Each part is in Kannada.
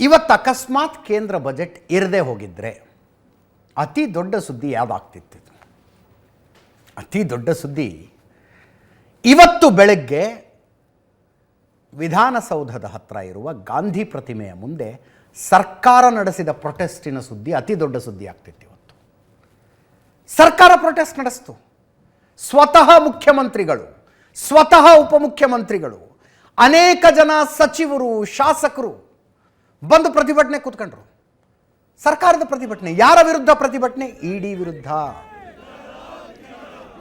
ಇವತ್ತು ಅಕಸ್ಮಾತ್ ಕೇಂದ್ರ ಬಜೆಟ್ ಇರದೇ ಹೋಗಿದ್ರೆ ಅತಿ ದೊಡ್ಡ ಸುದ್ದಿ ಯಾವುದಾಗ್ತಿತ್ತು ಇದು? ಅತಿ ದೊಡ್ಡ ಸುದ್ದಿ ಇವತ್ತು ಬೆಳಗ್ಗೆ ವಿಧಾನಸೌಧದ ಹತ್ರ ಇರುವ ಗಾಂಧಿ ಪ್ರತಿಮೆಯ ಮುಂದೆ ಸರ್ಕಾರ ನಡೆಸಿದ ಪ್ರೊಟೆಸ್ಟಿನ ಸುದ್ದಿ ಅತಿ ದೊಡ್ಡ ಸುದ್ದಿ ಆಗ್ತಿತ್ತು ಇವತ್ತು ಸರ್ಕಾರ ಪ್ರೊಟೆಸ್ಟ್ ನಡೆಸ್ತು ಸ್ವತಃ ಮುಖ್ಯಮಂತ್ರಿಗಳು, ಸ್ವತಃ ಉಪಮುಖ್ಯಮಂತ್ರಿಗಳು, ಅನೇಕ ಜನ ಸಚಿವರು, ಶಾಸಕರು ಬಂದು ಪ್ರತಿಭಟನೆ ಕೂತ್ಕೊಂಡ್ರು. ಸರ್ಕಾರದ ಪ್ರತಿಭಟನೆ, ಯಾರ ವಿರುದ್ಧ ಪ್ರತಿಭಟನೆ? ಇಡಿ ವಿರುದ್ಧ.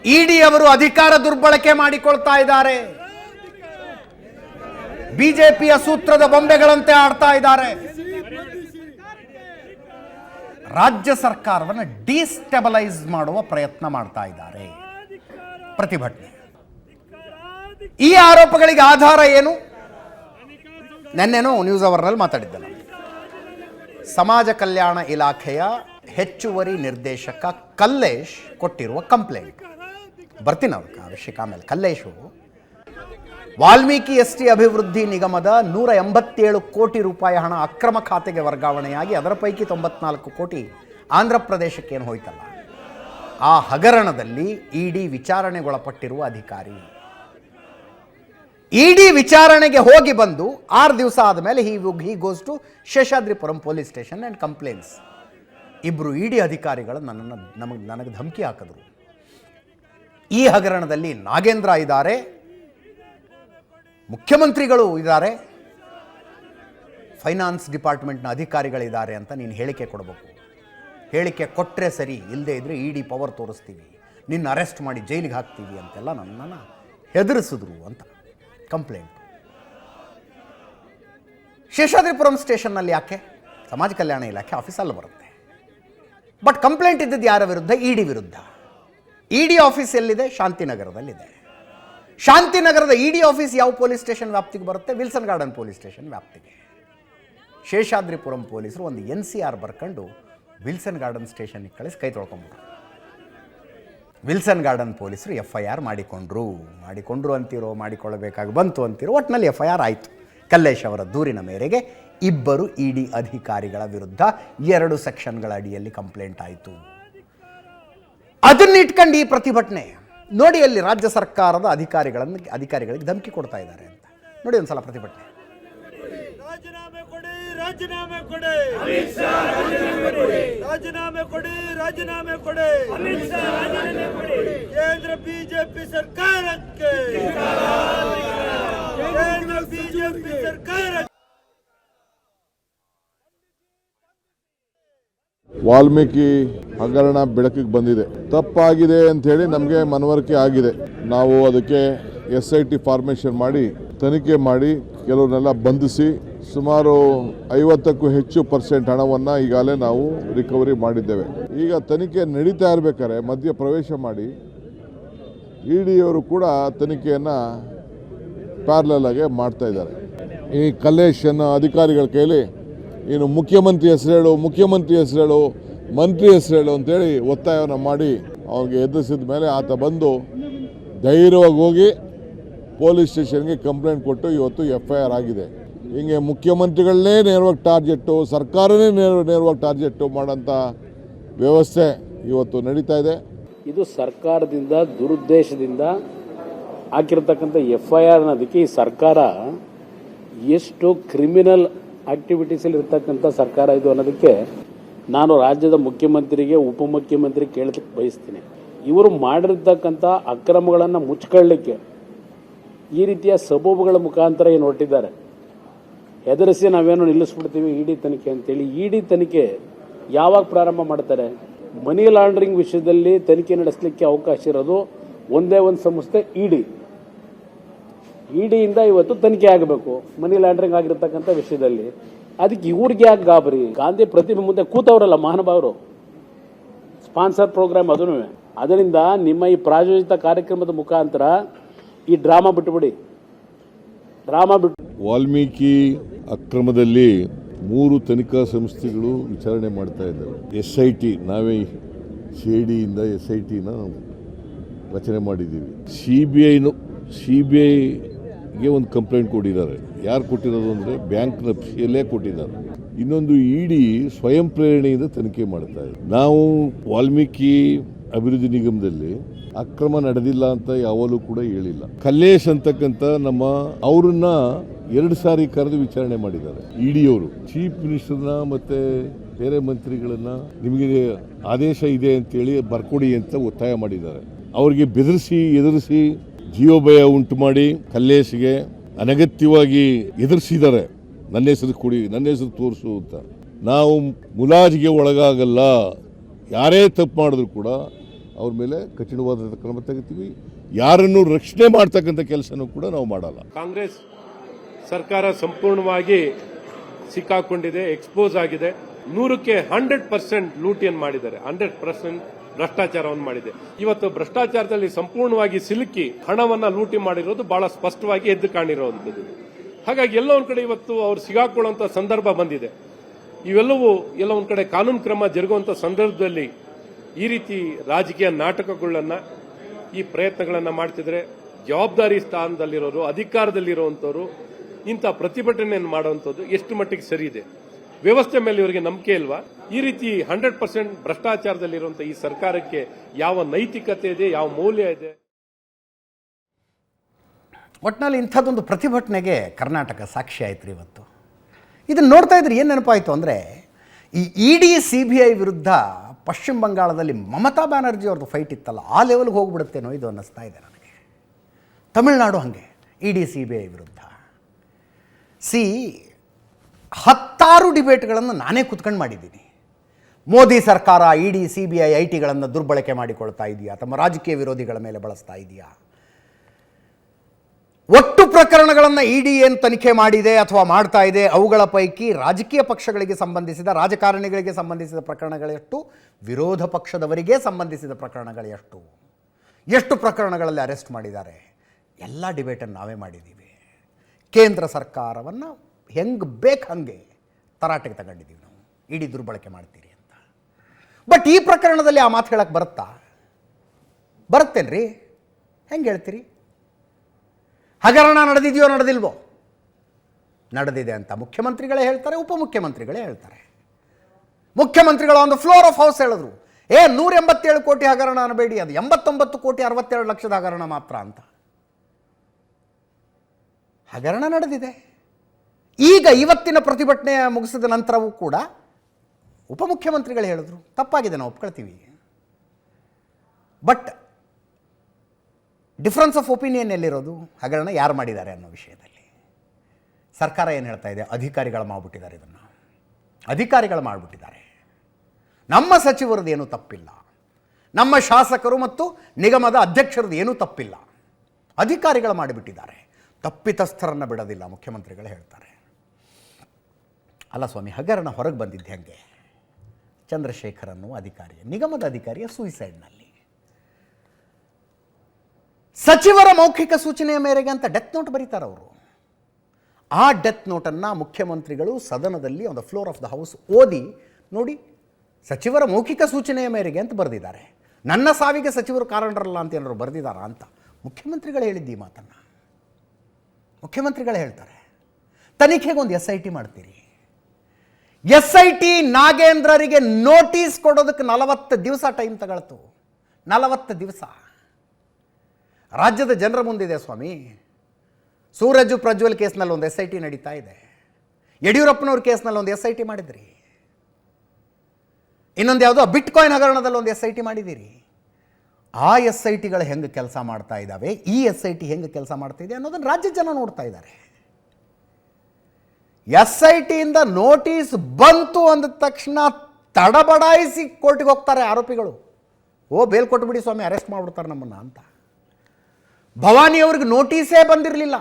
ಇಡಿ ಅವರು ಅಧಿಕಾರ ದುರ್ಬಳಕೆ ಮಾಡಿಕೊಳ್ತಾ ಇದ್ದಾರೆ. ಬಿಜೆಪಿಯ ಸೂತ್ರದ ಬೊಂಬೆಗಳಂತೆ ಆಡ್ತಾ ಇದ್ದಾರೆ. ರಾಜ್ಯ ಸರ್ಕಾರವನ್ನು ಡಿಸ್ಟೆಬಲೈಸ್ ಮಾಡುವ ಪ್ರಯತ್ನ ಮಾಡ್ತಾ ಇದ್ದಾರೆ. ಪ್ರತಿಭಟನೆ. ಈ ಆರೋಪಗಳಿಗೆ ಆಧಾರ ಏನು? ನೆನ್ನೆನೂ ನ್ಯೂಸ್ ಅವರ್ನಲ್ಲಿ ಮಾತಾಡಿದ್ದೆ ನಾನು. ಸಮಾಜ ಕಲ್ಯಾಣ ಇಲಾಖೆಯ ಹೆಚ್ಚುವರಿ ನಿರ್ದೇಶಕ ಕಲ್ಲೇಶ್ ಕೊಟ್ಟಿರುವ ಕಂಪ್ಲೇಂಟ್ ಬರ್ತೀನಿ ಅವ್ರಿಗೆ ಆ ಆಮೇಲೆ. ಕಲ್ಲೇಶು ವಾಲ್ಮೀಕಿ ಎಸ್ ಟಿ ಅಭಿವೃದ್ಧಿ ನಿಗಮದ ನೂರ ಎಂಬತ್ತೇಳು ಕೋಟಿ ರೂಪಾಯಿ ಹಣ ಅಕ್ರಮ ಖಾತೆಗೆ ವರ್ಗಾವಣೆಯಾಗಿ, ಅದರ ಪೈಕಿ ತೊಂಬತ್ನಾಲ್ಕು ಕೋಟಿ ಆಂಧ್ರ ಪ್ರದೇಶಕ್ಕೇನು ಹೋಯ್ತಲ್ಲ? ಆ ಹಗರಣದಲ್ಲಿ ಇಡಿ ವಿಚಾರಣೆಗೊಳಪಟ್ಟಿರುವ ಅಧಿಕಾರಿ ಇಡಿ ವಿಚಾರಣೆಗೆ ಹೋಗಿ ಬಂದು ಆರು ದಿವಸ ಆದಮೇಲೆ he he goes to Seshadripuram police station and complaints ಇಬ್ಬರು ಇಡಿ ಅಧಿಕಾರಿಗಳು ನನ್ನನ್ನು, ನಮಗೆ, ನನಗೆ ಧಮಕಿ ಹಾಕಿದ್ರು. ಈ ಹಗರಣದಲ್ಲಿ ನಾಗೇಂದ್ರ ಇದ್ದಾರೆ. ಮುಖ್ಯಮಂತ್ರಿಗಳು ಇದ್ದಾರೆ. ಫೈನಾನ್ಸ್ ಡಿಪಾರ್ಟ್ಮೆಂಟ್ನ ಅಧಿಕಾರಿಗಳಿದ್ದಾರೆ ಅಂತ ನೀನು ಹೇಳಿಕೆ ಕೊಡಬೇಕು. ಹೇಳಿಕೆ ಕೊಟ್ಟರೆ ಸರಿ ಇಲ್ಲದೆ ಇದ್ದರೆ ಇಡಿ ಪವರ್ ತೋರಿಸ್ತೀವಿ. ನಿನ್ನ ಅರೆಸ್ಟ್ ಮಾಡಿ ಜೈಲಿಗೆ ಹಾಕ್ತೀವಿ ಅಂತೆಲ್ಲ ನನ್ನನ್ನು ಹೆದರಿಸಿದ್ರು ಅಂತ. ಕಂಪ್ಲೇಂಟ್ ಶೇಷಾದ್ರಿಪುರಂ ಸ್ಟೇಷನ್ನಲ್ಲಿ ಯಾಕೆ? ಸಮಾಜ ಕಲ್ಯಾಣ ಇಲಾಖೆ ಆಫೀಸಲ್ಲಿ ಬರುತ್ತೆ. ಬಟ್ ಕಂಪ್ಲೇಂಟ್ ಇದ್ದದ್ದು ಯಾರ ವಿರುದ್ಧ? ಇಡಿ ವಿರುದ್ಧ. ಇಡಿ ಆಫೀಸ್ ಎಲ್ಲಿದೆ? ಶಾಂತಿನಗರದಲ್ಲಿದೆ. ಶಾಂತಿನಗರದ ಇಡಿ ಆಫೀಸ್ ಯಾವ ಪೊಲೀಸ್ ಸ್ಟೇಷನ್ ವ್ಯಾಪ್ತಿಗೆ ಬರುತ್ತೆ? ವಿಲ್ಸನ್ ಗಾರ್ಡನ್ ಪೊಲೀಸ್ ಸ್ಟೇಷನ್ ವ್ಯಾಪ್ತಿಗೆ. ಶೇಷಾದ್ರಿಪುರಂ ಪೊಲೀಸರು ಒಂದು ಎನ್ ಸಿ ಆರ್ ಬರ್ಕೊಂಡು ವಿಲ್ಸನ್ ಗಾರ್ಡನ್ ಸ್ಟೇಷನ್ಗೆ ಕಳಿಸಿ ಕೈ ತೊಳ್ಕೊಂಬಿಟ್ರು ವಿಲ್ಸನ್ ಗಾರ್ಡನ್ ಪೊಲೀಸರು ಎಫ್ ಐ ಆರ್ ಮಾಡಿಕೊಂಡ್ರು. ಮಾಡಿಕೊಂಡ್ರು ಅಂತಿರೋ, ಮಾಡಿಕೊಳ್ಳಬೇಕಾಗಿ ಬಂತು ಅಂತಿರೋ ಒಟ್ಟಿನಲ್ಲಿ ಎಫ್ ಐ ಆರ್ ಆಯಿತು. ಕಲ್ಲೇಶ್ ಅವರ ದೂರಿನ ಮೇರೆಗೆ ಇಬ್ಬರು ಇ ಡಿ ಅಧಿಕಾರಿಗಳ ವಿರುದ್ಧ ಎರಡು ಸೆಕ್ಷನ್ಗಳ ಅಡಿಯಲ್ಲಿ ಕಂಪ್ಲೇಂಟ್ ಆಯಿತು. ಅದನ್ನಿಟ್ಕೊಂಡು ಈ ಪ್ರತಿಭಟನೆ. ನೋಡಿ ಅಲ್ಲಿ ರಾಜ್ಯ ಸರ್ಕಾರದ ಅಧಿಕಾರಿಗಳನ್ನು, ಅಧಿಕಾರಿಗಳಿಗೆ ಧಮಕಿ ಕೊಡ್ತಾ ಇದ್ದಾರೆ ಅಂತ. ನೋಡಿ ಒಂದು ಸಲ ಪ್ರತಿಭಟನೆ. ರಾಜೀನಾಮೆ ಕೊಡಿ. ರಾಜೀನಾಮೆ ಕೊಡಿ. ರಾಜೀನಾಮೆ ಕೊಡಿ ಕೇಂದ್ರ ಬಿಜೆಪಿ ಸರ್ಕಾರಕ್ಕೆ. ಕೇಂದ್ರ ಬಿಜೆಪಿ ಸರ್ಕಾರ ವಾಲ್ಮೀಕಿ ಹಗರಣ ಬೆಳಕಿಗೆ ಬಂದಿದೆ. ತಪ್ಪಾಗಿದೆ ಅಂತ ಹೇಳಿ ನಮಗೆ ಮನವರಿಕೆ ಆಗಿದೆ. ನಾವು ಅದಕ್ಕೆ ಎಸ್ ಐ ಟಿ ಫಾರ್ಮೇಷನ್ ಮಾಡಿ ತನಿಖೆ ಮಾಡಿ ಕೆಲವನ್ನೆಲ್ಲ ಬಂಧಿಸಿ ಸುಮಾರು ಐವತ್ತಕ್ಕೂ ಹೆಚ್ಚು ಪರ್ಸೆಂಟ್ ಹಣವನ್ನು ಈಗಾಗಲೇ ನಾವು ರಿಕವರಿ ಮಾಡಿದ್ದೇವೆ. ಈಗ ತನಿಖೆ ನಡೀತಾ ಇರಬೇಕಾದ್ರೆ ಮಧ್ಯ ಪ್ರವೇಶ ಮಾಡಿ ಇ ಡಿಯವರು ಕೂಡ ತನಿಖೆಯನ್ನು ಪ್ಯಾರಲಲ್ ಆಗಿ ಮಾಡ್ತಾ ಇದ್ದಾರೆ. ಈ ಕಲ್ಲೇಶ್ ಅನ್ನೋ ಅಧಿಕಾರಿಗಳ ಕೈಲಿ ಏನು ಮುಖ್ಯಮಂತ್ರಿ ಹೆಸರು ಹೇಳು, ಮುಖ್ಯಮಂತ್ರಿ ಹೆಸರು ಹೇಳು, ಮಂತ್ರಿ ಹೆಸರು ಹೇಳು ಅಂತೇಳಿ ಒತ್ತಾಯವನ್ನು ಮಾಡಿ ಅವ್ರಿಗೆ ಎದುರಿಸಿದ ಮೇಲೆ ಆತ ಬಂದು ಧೈರ್ಯವಾಗಿ ಹೋಗಿ ಪೊಲೀಸ್ ಸ್ಟೇಷನ್ಗೆ ಕಂಪ್ಲೇಂಟ್ ಕೊಟ್ಟು ಇವತ್ತು ಎಫ್ ಐ ಆರ್ ಆಗಿದೆ. ಹಿಂಗೆ ಮುಖ್ಯಮಂತ್ರಿಗಳನ್ನೇ ನೇರವಾಗಿ ಟಾರ್ಗೆಟ್ಟು, ಸರ್ಕಾರನೇ ನೇರ, ನೇರವಾಗಿ ಟಾರ್ಗೆಟ್ಟು ಮಾಡೋಂಥ ವ್ಯವಸ್ಥೆ ಇವತ್ತು ನಡೀತಾ ಇದೆ. ಇದು ಸರ್ಕಾರದಿಂದ, ದುರುದ್ದೇಶದಿಂದ ಹಾಕಿರ್ತಕ್ಕಂಥ ಎಫ್ ಐ ಆರ್ ಅನ್ನೋದಕ್ಕೆ ಈ ಸರ್ಕಾರ ಎಷ್ಟು ಕ್ರಿಮಿನಲ್ ಆಕ್ಟಿವಿಟೀಸಲ್ಲಿ ಇರ್ತಕ್ಕಂಥ ಸರ್ಕಾರ ಇದು ಅನ್ನೋದಕ್ಕೆ ನಾನು ರಾಜ್ಯದ ಮುಖ್ಯಮಂತ್ರಿಗೆ, ಉಪಮುಖ್ಯಮಂತ್ರಿ ಕೇಳಲಿಕ್ಕೆ ಬಯಸ್ತೀನಿ. ಇವರು ಮಾಡಿರ್ತಕ್ಕಂಥ ಅಕ್ರಮಗಳನ್ನು ಮುಚ್ಕೊಳ್ಳಿಕ್ಕೆ ಈ ರೀತಿಯ ಸಬೂಬುಗಳ ಮುಖಾಂತರ ಏನು ಹೊರಟಿದ್ದಾರೆ? ಹೆದರಿಸಿ ನಾವೇನು ನಿಲ್ಲಿಸ್ಬಿಡ್ತೀವಿ ಇಡಿ ತನಿಖೆ ಅಂತೇಳಿ ಇಡಿ ತನಿಖೆ ಯಾವಾಗ ಪ್ರಾರಂಭ ಮಾಡ್ತಾರೆ? ಮನಿ ಲಾಂಡ್ರಿಂಗ್ ವಿಷಯದಲ್ಲಿ ತನಿಖೆ ನಡೆಸಲಿಕ್ಕೆ ಅವಕಾಶ ಇರೋದು ಒಂದೇ ಒಂದು ಸಂಸ್ಥೆ ಇಡಿ ಇಡಿಯಿಂದ ಇವತ್ತು ತನಿಖೆ ಆಗಬೇಕು, ಮನಿ ಲಾಂಡ್ರಿಂಗ್ ಆಗಿರ್ತಕ್ಕಂಥ ವಿಷಯದಲ್ಲಿ. ಅದಕ್ಕೆ ಇವ್ರಿಗೆ ಯಾಕೆ ಗಾಬರಿ? ಗಾಂಧಿ ಪ್ರತಿಮೆ ಮುಂದೆ ಕೂತವರಲ್ಲ ಮಹಾನುಭಾವರು. ಸ್ಪಾನ್ಸರ್ ಪ್ರೋಗ್ರಾಮ್ ಅದನ್ನು ಅದರಿಂದ ನಿಮ್ಮ ಈ ಪ್ರಾಯೋಜಿತ ಕಾರ್ಯಕ್ರಮದ ಮುಖಾಂತರ ಈ ಡ್ರಾಮಾ ಬಿಟ್ಟುಬಿಡಿ ವಾಲ್ಮೀಕಿ ಅಕ್ರಮದಲ್ಲಿ ಮೂರು ತನಿಖಾ ಸಂಸ್ಥೆಗಳು ವಿಚಾರಣೆ ಮಾಡ್ತಾ ಇದ್ದಾರೆ. ಎಸ್ ಐ ಟಿ, ನಾವೇ ಸಿ ಐ ಡಿಯಿಂದ ಎಸ್ ಐ ಟಿನ ರಚನೆ ಮಾಡಿದ್ದೀವಿ. ಸಿ ಬಿ ಐನು ಸಿ ಬಿ ಐಗೆ ಒಂದು ಕಂಪ್ಲೇಂಟ್ ಕೊಟ್ಟಿದ್ದಾರೆ. ಯಾರು ಕೊಟ್ಟಿರೋದು ಅಂದರೆ ಬ್ಯಾಂಕ್ನ ಎಲ್ಲೇ ಕೊಟ್ಟಿದ್ದಾರೆ. ಇನ್ನೊಂದು ಇಡಿ ಸ್ವಯಂ ಪ್ರೇರಣೆಯಿಂದ ತನಿಖೆ ಮಾಡ್ತಾ ಇದೆ. ನಾವು ವಾಲ್ಮೀಕಿ ಅಭಿವೃದ್ಧಿ ನಿಗಮದಲ್ಲಿ ಅಕ್ರಮ ನಡೆದಿಲ್ಲ ಅಂತ ಯಾವಾಗಲೂ ಕೂಡ ಹೇಳಿಲ್ಲ. ಕಲ್ಲೇಶ್ ಅಂತಕ್ಕಂಥ ನಮ್ಮ ಅವ್ರನ್ನ ಎರಡು ಸಾರಿ ಕರೆದು ವಿಚಾರಣೆ ಮಾಡಿದ್ದಾರೆ. ಇಡಿಯವರು, ಚೀಫ್ ಮಿನಿಸ್ಟರ್ನ ಮತ್ತೆ ಬೇರೆ ಮಂತ್ರಿಗಳನ್ನ ನಿಮಗೆ ಆದೇಶ ಇದೆ ಅಂತೇಳಿ ಬರ್ಕೊಡಿ ಅಂತ ಒತ್ತಾಯ ಮಾಡಿದ್ದಾರೆ. ಅವರಿಗೆ ಬೆದರಿಸಿ ಎದುರಿಸಿ ಜೀವಭಯ ಉಂಟು ಮಾಡಿ ಕಲ್ಲೇಶ್ಗೆ ಅನಗತ್ಯವಾಗಿ ಎದುರಿಸಿದ್ದಾರೆ. ನನ್ನ ಹೆಸರು ಕೊಡಿ, ನನ್ನ ಹೆಸರು ತೋರಿಸು ಅಂತ. ನಾವು ಮುಲಾಜಿಗೆ ಒಳಗಾಗಲ್ಲ. ಯಾರೇ ತಪ್ಪು ಮಾಡಿದ್ರು ಕೂಡ ಅವ್ರ ಮೇಲೆ ಕಠಿಣವಾದ ಕ್ರಮ ತೆಗಿತೀವಿ. ಯಾರನ್ನು ರಕ್ಷಣೆ ಮಾಡ್ತಕ್ಕಂಥ ಕೆಲಸನೂ ಕೂಡ ನಾವು ಮಾಡಲ್ಲ. ಕಾಂಗ್ರೆಸ್ ಸರ್ಕಾರ ಸಂಪೂರ್ಣವಾಗಿ ಸಿಕ್ಕಾಕೊಂಡಿದೆ, ಎಕ್ಸ್ಪೋಸ್ ಆಗಿದೆ. ನೂರಕ್ಕೆ ಹಂಡ್ರೆಡ್ ಪರ್ಸೆಂಟ್ ಲೂಟಿಯನ್ನು ಮಾಡಿದ್ದಾರೆ. ಹಂಡ್ರೆಡ್ ಪರ್ಸೆಂಟ್ ಭ್ರಷ್ಟಾಚಾರವನ್ನು ಮಾಡಿದೆ. ಇವತ್ತು ಭ್ರಷ್ಟಾಚಾರದಲ್ಲಿ ಸಂಪೂರ್ಣವಾಗಿ ಸಿಲುಕಿ ಹಣವನ್ನ ಲೂಟಿ ಮಾಡಿರೋದು ಬಹಳ ಸ್ಪಷ್ಟವಾಗಿ ಎದ್ದು ಕಾಣಿರುವಂತದ್ದು ಹಾಗಾಗಿ ಎಲ್ಲ ಒಂದ್ ಕಡೆ ಇವತ್ತು ಅವ್ರು ಸಿಗಾಕೊಳ್ಳುವಂತ ಸಂದರ್ಭ ಬಂದಿದೆ. ಇವೆಲ್ಲವೂ ಎಲ್ಲ ಒಂದು ಕಡೆ ಕಾನೂನು ಕ್ರಮ ಜರುಗುವಂತ ಸಂದರ್ಭದಲ್ಲಿ ಈ ರೀತಿ ರಾಜಕೀಯ ನಾಟಕಗಳನ್ನ, ಈ ಪ್ರಯತ್ನಗಳನ್ನ ಮಾಡ್ತಿದ್ರೆ ಜವಾಬ್ದಾರಿ ಸ್ಥಾನದಲ್ಲಿರೋರು, ಅಧಿಕಾರದಲ್ಲಿರುವಂತವರು, ಇಂಥ ಪ್ರತಿಭಟನೆಯನ್ನು ಮಾಡುವಂಥದ್ದು ಎಷ್ಟು ಮಟ್ಟಿಗೆ ಸರಿ ಇದೆ? ವ್ಯವಸ್ಥೆ ಮೇಲೆ ಇವರಿಗೆ ನಂಬಿಕೆ ಇಲ್ವಾ? ಈ ರೀತಿ ಹಂಡ್ರೆಡ್ ಪರ್ಸೆಂಟ್ ಭ್ರಷ್ಟಾಚಾರದಲ್ಲಿರುವಂತಹ ಈ ಸರ್ಕಾರಕ್ಕೆ ಯಾವ ನೈತಿಕತೆ ಇದೆ, ಯಾವ ಮೌಲ್ಯ ಇದೆ? ಒಟ್ಟಿನಲ್ಲಿ ಇಂಥದ್ದೊಂದು ಪ್ರತಿಭಟನೆಗೆ ಕರ್ನಾಟಕ ಸಾಕ್ಷಿ ಆಯ್ತು ಇವತ್ತು. ಇದನ್ನು ನೋಡ್ತಾ ಇದ್ರೆ, ಏನು ನೆನಪಾಯಿತು ಅಂದರೆ, ಈ E D C B I ವಿರುದ್ಧ ಪಶ್ಚಿಮ ಬಂಗಾಳದಲ್ಲಿ ಮಮತಾ ಬ್ಯಾನರ್ಜಿ ಅವ್ರದ್ದು ಫೈಟ್ ಇತ್ತಲ್ಲ, ಆ ಲೆವೆಲ್ಗೆ ಹೋಗ್ಬಿಡುತ್ತೇನೋ ಇದು ಅನ್ನಿಸ್ತಾ ಇದೆ ನನಗೆ. ತಮಿಳ್ನಾಡು ಹಾಗೆ E D C B I ವಿರುದ್ಧ. ಸಿ ಹತ್ತಾರು ಡಿಬೇಟ್ಗಳನ್ನು ನಾನೇ ಕುತ್ಕೊಂಡು ಮಾಡಿದ್ದೀನಿ. ಮೋದಿ ಸರ್ಕಾರ E D C B I I ಟಿಗಳನ್ನು ದುರ್ಬಳಕೆ ಮಾಡಿಕೊಳ್ತಾ ಇದೆಯಾ, ತಮ್ಮ ರಾಜಕೀಯ ವಿರೋಧಿಗಳ ಮೇಲೆ ಬಳಸ್ತಾ ಇದೆಯಾ? ಒಟ್ಟು ಪ್ರಕರಣಗಳನ್ನು ಇಡಿ ಏನು ತನಿಖೆ ಮಾಡಿದೆ ಅಥವಾ ಮಾಡ್ತಾ ಇದೆ, ಅವುಗಳ ಪೈಕಿ ರಾಜಕೀಯ ಪಕ್ಷಗಳಿಗೆ ಸಂಬಂಧಿಸಿದ, ರಾಜಕಾರಣಿಗಳಿಗೆ ಸಂಬಂಧಿಸಿದ ಪ್ರಕರಣಗಳೆಷ್ಟು, ವಿರೋಧ ಪಕ್ಷದವರಿಗೆ ಸಂಬಂಧಿಸಿದ ಪ್ರಕರಣಗಳು ಎಷ್ಟು ಎಷ್ಟು ಪ್ರಕರಣಗಳಲ್ಲಿ ಅರೆಸ್ಟ್ ಮಾಡಿದ್ದಾರೆ? ಎಲ್ಲ ಡಿಬೇಟನ್ನು ನಾವೇ ಮಾಡಿದ್ದೀವಿ. ಕೇಂದ್ರ ಸರ್ಕಾರವನ್ನು ಹೆಂಗೆ ಬೇಕು ಹಾಗೆ ತರಾಟೆಗೆ ತಗೊಂಡಿದ್ದೀವಿ ನಾವು. ಇಡೀ ದುರ್ಬಳಕೆ ಮಾಡ್ತೀರಿ ಅಂತ. ಬಟ್ ಈ ಪ್ರಕರಣದಲ್ಲಿ ಆ ಮಾತು ಹೇಳಕ್ಕೆ ಬರುತ್ತಾ? ಬರುತ್ತೇನ್ರಿ? ಹೆಂಗೆ ಹೇಳ್ತೀರಿ? ಹಗರಣ ನಡೆದಿದೆಯೋ ನಡೆದಿಲ್ವೋ? ನಡೆದಿದೆ ಅಂತ ಮುಖ್ಯಮಂತ್ರಿಗಳೇ ಹೇಳ್ತಾರೆ, ಉಪಮುಖ್ಯಮಂತ್ರಿಗಳೇ ಹೇಳ್ತಾರೆ. ಮುಖ್ಯಮಂತ್ರಿಗಳು ಒಂದು ಫ್ಲೋರ್ ಆಫ್ ಹೌಸ್ ಹೇಳಿದ್ರು. ಏ ನೂರ ಎಂಬತ್ತೇಳು ಕೋಟಿ ಹಗರಣ ಅನ್ನಬೇಡಿ ಅದು ಎಂಬತ್ತೊಂಬತ್ತು ಕೋಟಿ ಅರವತ್ತೆರಡು ಲಕ್ಷದ ಹಗರಣ ಮಾತ್ರ ಅಂತ. ಹಗರಣ ನಡೆದಿದೆ. ಈಗ ಇವತ್ತಿನ ಪ್ರತಿಭಟನೆ ಮುಗಿಸಿದ ನಂತರವೂ ಕೂಡ ಉಪಮುಖ್ಯಮಂತ್ರಿಗಳು ಹೇಳಿದ್ರು. ತಪ್ಪಾಗಿದೆ, ನಾವು ಒಪ್ಕೊಳ್ತೀವಿ. ಬಟ್ ಡಿಫ್ರೆನ್ಸ್ ಆಫ್ ಒಪಿನಿಯನ್ ಎಲ್ಲಿರೋದು? ಹಗರಣ ಯಾರು ಮಾಡಿದ್ದಾರೆ ಅನ್ನೋ ವಿಷಯದಲ್ಲಿ. ಸರ್ಕಾರ ಏನು ಹೇಳ್ತಾ ಇದೆ? ಅಧಿಕಾರಿಗಳು ಮಾಡಿಬಿಟ್ಟಿದ್ದಾರೆ ಇದನ್ನು. ಅಧಿಕಾರಿಗಳು ಮಾಡಿಬಿಟ್ಟಿದ್ದಾರೆ. ನಮ್ಮ ಸಚಿವರದ್ದು ಏನೂ ತಪ್ಪಿಲ್ಲ. ನಮ್ಮ ಶಾಸಕರು ಮತ್ತು ನಿಗಮದ ಅಧ್ಯಕ್ಷರದ್ದು ಏನೂ ತಪ್ಪಿಲ್ಲ. ಅಧಿಕಾರಿಗಳು ಮಾಡಿಬಿಟ್ಟಿದ್ದಾರೆ. ತಪ್ಪಿತಸ್ಥರನ್ನು ಬಿಡೋದಿಲ್ಲ, ಮುಖ್ಯಮಂತ್ರಿಗಳು ಹೇಳ್ತಾರೆ. ಅಲ್ಲ ಸ್ವಾಮಿ, ಹಗರಣ ಹೊರಗೆ ಬಂದಿದ್ದೆ ಹಂಗೆ. ಚಂದ್ರಶೇಖರ್ ಅನ್ನುವ ಅಧಿಕಾರಿ ನಿಗಮದ ಅಧಿಕಾರಿಯ ಸೂಯಿಸೈಡ್ನಲ್ಲಿ ಸಚಿವರ ಮೌಖಿಕ ಸೂಚನೆಯ ಮೇರೆಗೆ ಅಂತ ಡೆತ್ ನೋಟ್ ಬರೀತಾರೆ ಅವರು. ಆ ಡೆತ್ ನೋಟನ್ನು ಮುಖ್ಯಮಂತ್ರಿಗಳು ಸದನದಲ್ಲಿ ಒಂದು ಫ್ಲೋರ್ ಆಫ್ ದ ಹೌಸ್ ಓದಿ, ನೋಡಿ, ಸಚಿವರ ಮೌಖಿಕ ಸೂಚನೆಯ ಮೇರೆಗೆ ಅಂತ ಬರೆದಿದ್ದಾರೆ. ನನ್ನ ಸಾವಿಗೆ ಸಚಿವರು ಕಾರಣರಲ್ಲ ಅಂತ ಏನಾದ್ರು ಬರೆದಿದ್ದಾರಾ ಅಂತ ಮುಖ್ಯಮಂತ್ರಿಗಳು ಹೇಳಿದ್ದು ಈ ಮಾತನ್ನು. ಮುಖ್ಯಮಂತ್ರಿಗಳು ಹೇಳ್ತಾರೆ, ತನಿಖೆಗೆ ಒಂದು ಎಸ್ ಐ ಟಿ ಮಾಡ್ತೀರಿ. ಎಸ್ ಐ ಟಿ ನಾಗೇಂದ್ರರಿಗೆ ನೋಟಿಸ್ ಕೊಡೋದಕ್ಕೆ ನಲವತ್ತು ದಿವಸ ಟೈಮ್ ತಗೊಳ್ತು. ನಲವತ್ತು ದಿವಸ. ರಾಜ್ಯದ ಜನರ ಮುಂದಿದೆ ಸ್ವಾಮಿ. ಸೂರಜ್ ಪ್ರಜ್ವಲ್ ಕೇಸ್ನಲ್ಲಿ ಒಂದು ಎಸ್ ಐ ಟಿ ನಡೀತಾ ಇದೆ. ಯಡಿಯೂರಪ್ಪನವ್ರ ಕೇಸ್ನಲ್ಲಿ ಒಂದು ಎಸ್ ಐ ಟಿ ಮಾಡಿದ್ರಿ. ಇನ್ನೊಂದು ಯಾವುದೋ ಬಿಟ್ ಕಾಯಿನ್ ಹಗರಣದಲ್ಲಿ ಒಂದು ಎಸ್ ಐ ಟಿ ಮಾಡಿದ್ದೀರಿ. ಆ ಎಸ್ ಐ ಟಿಗಳು ಹೆಂಗೆ ಕೆಲಸ ಮಾಡ್ತಾ ಇದ್ದಾವೆ ಈ ಎಸ್ ಐ ಟಿ ಹೆಂಗೆ ಕೆಲಸ ಮಾಡ್ತಾ ಇದೆ ಅನ್ನೋದನ್ನು ರಾಜ್ಯ ಜನ ನೋಡ್ತಾ ಇದ್ದಾರೆ. ಎಸ್ ಐ ಟಿಯಿಂದ ನೋಟಿಸ್ ಬಂತು ಅಂದ ತಕ್ಷಣ ತಡಬಡಾಯಿಸಿ ಕೋರ್ಟಿಗೆ ಹೋಗ್ತಾರೆ ಆರೋಪಿಗಳು. ಓ, ಬೇಲ್ ಕೊಟ್ಬಿಡಿ ಸ್ವಾಮಿ, ಅರೆಸ್ಟ್ ಮಾಡಿಬಿಡ್ತಾರೆ ನಮ್ಮನ್ನು ಅಂತ. ಭವಾನಿ ಅವ್ರಿಗೆ ನೋಟಿಸೇ ಬಂದಿರಲಿಲ್ಲ.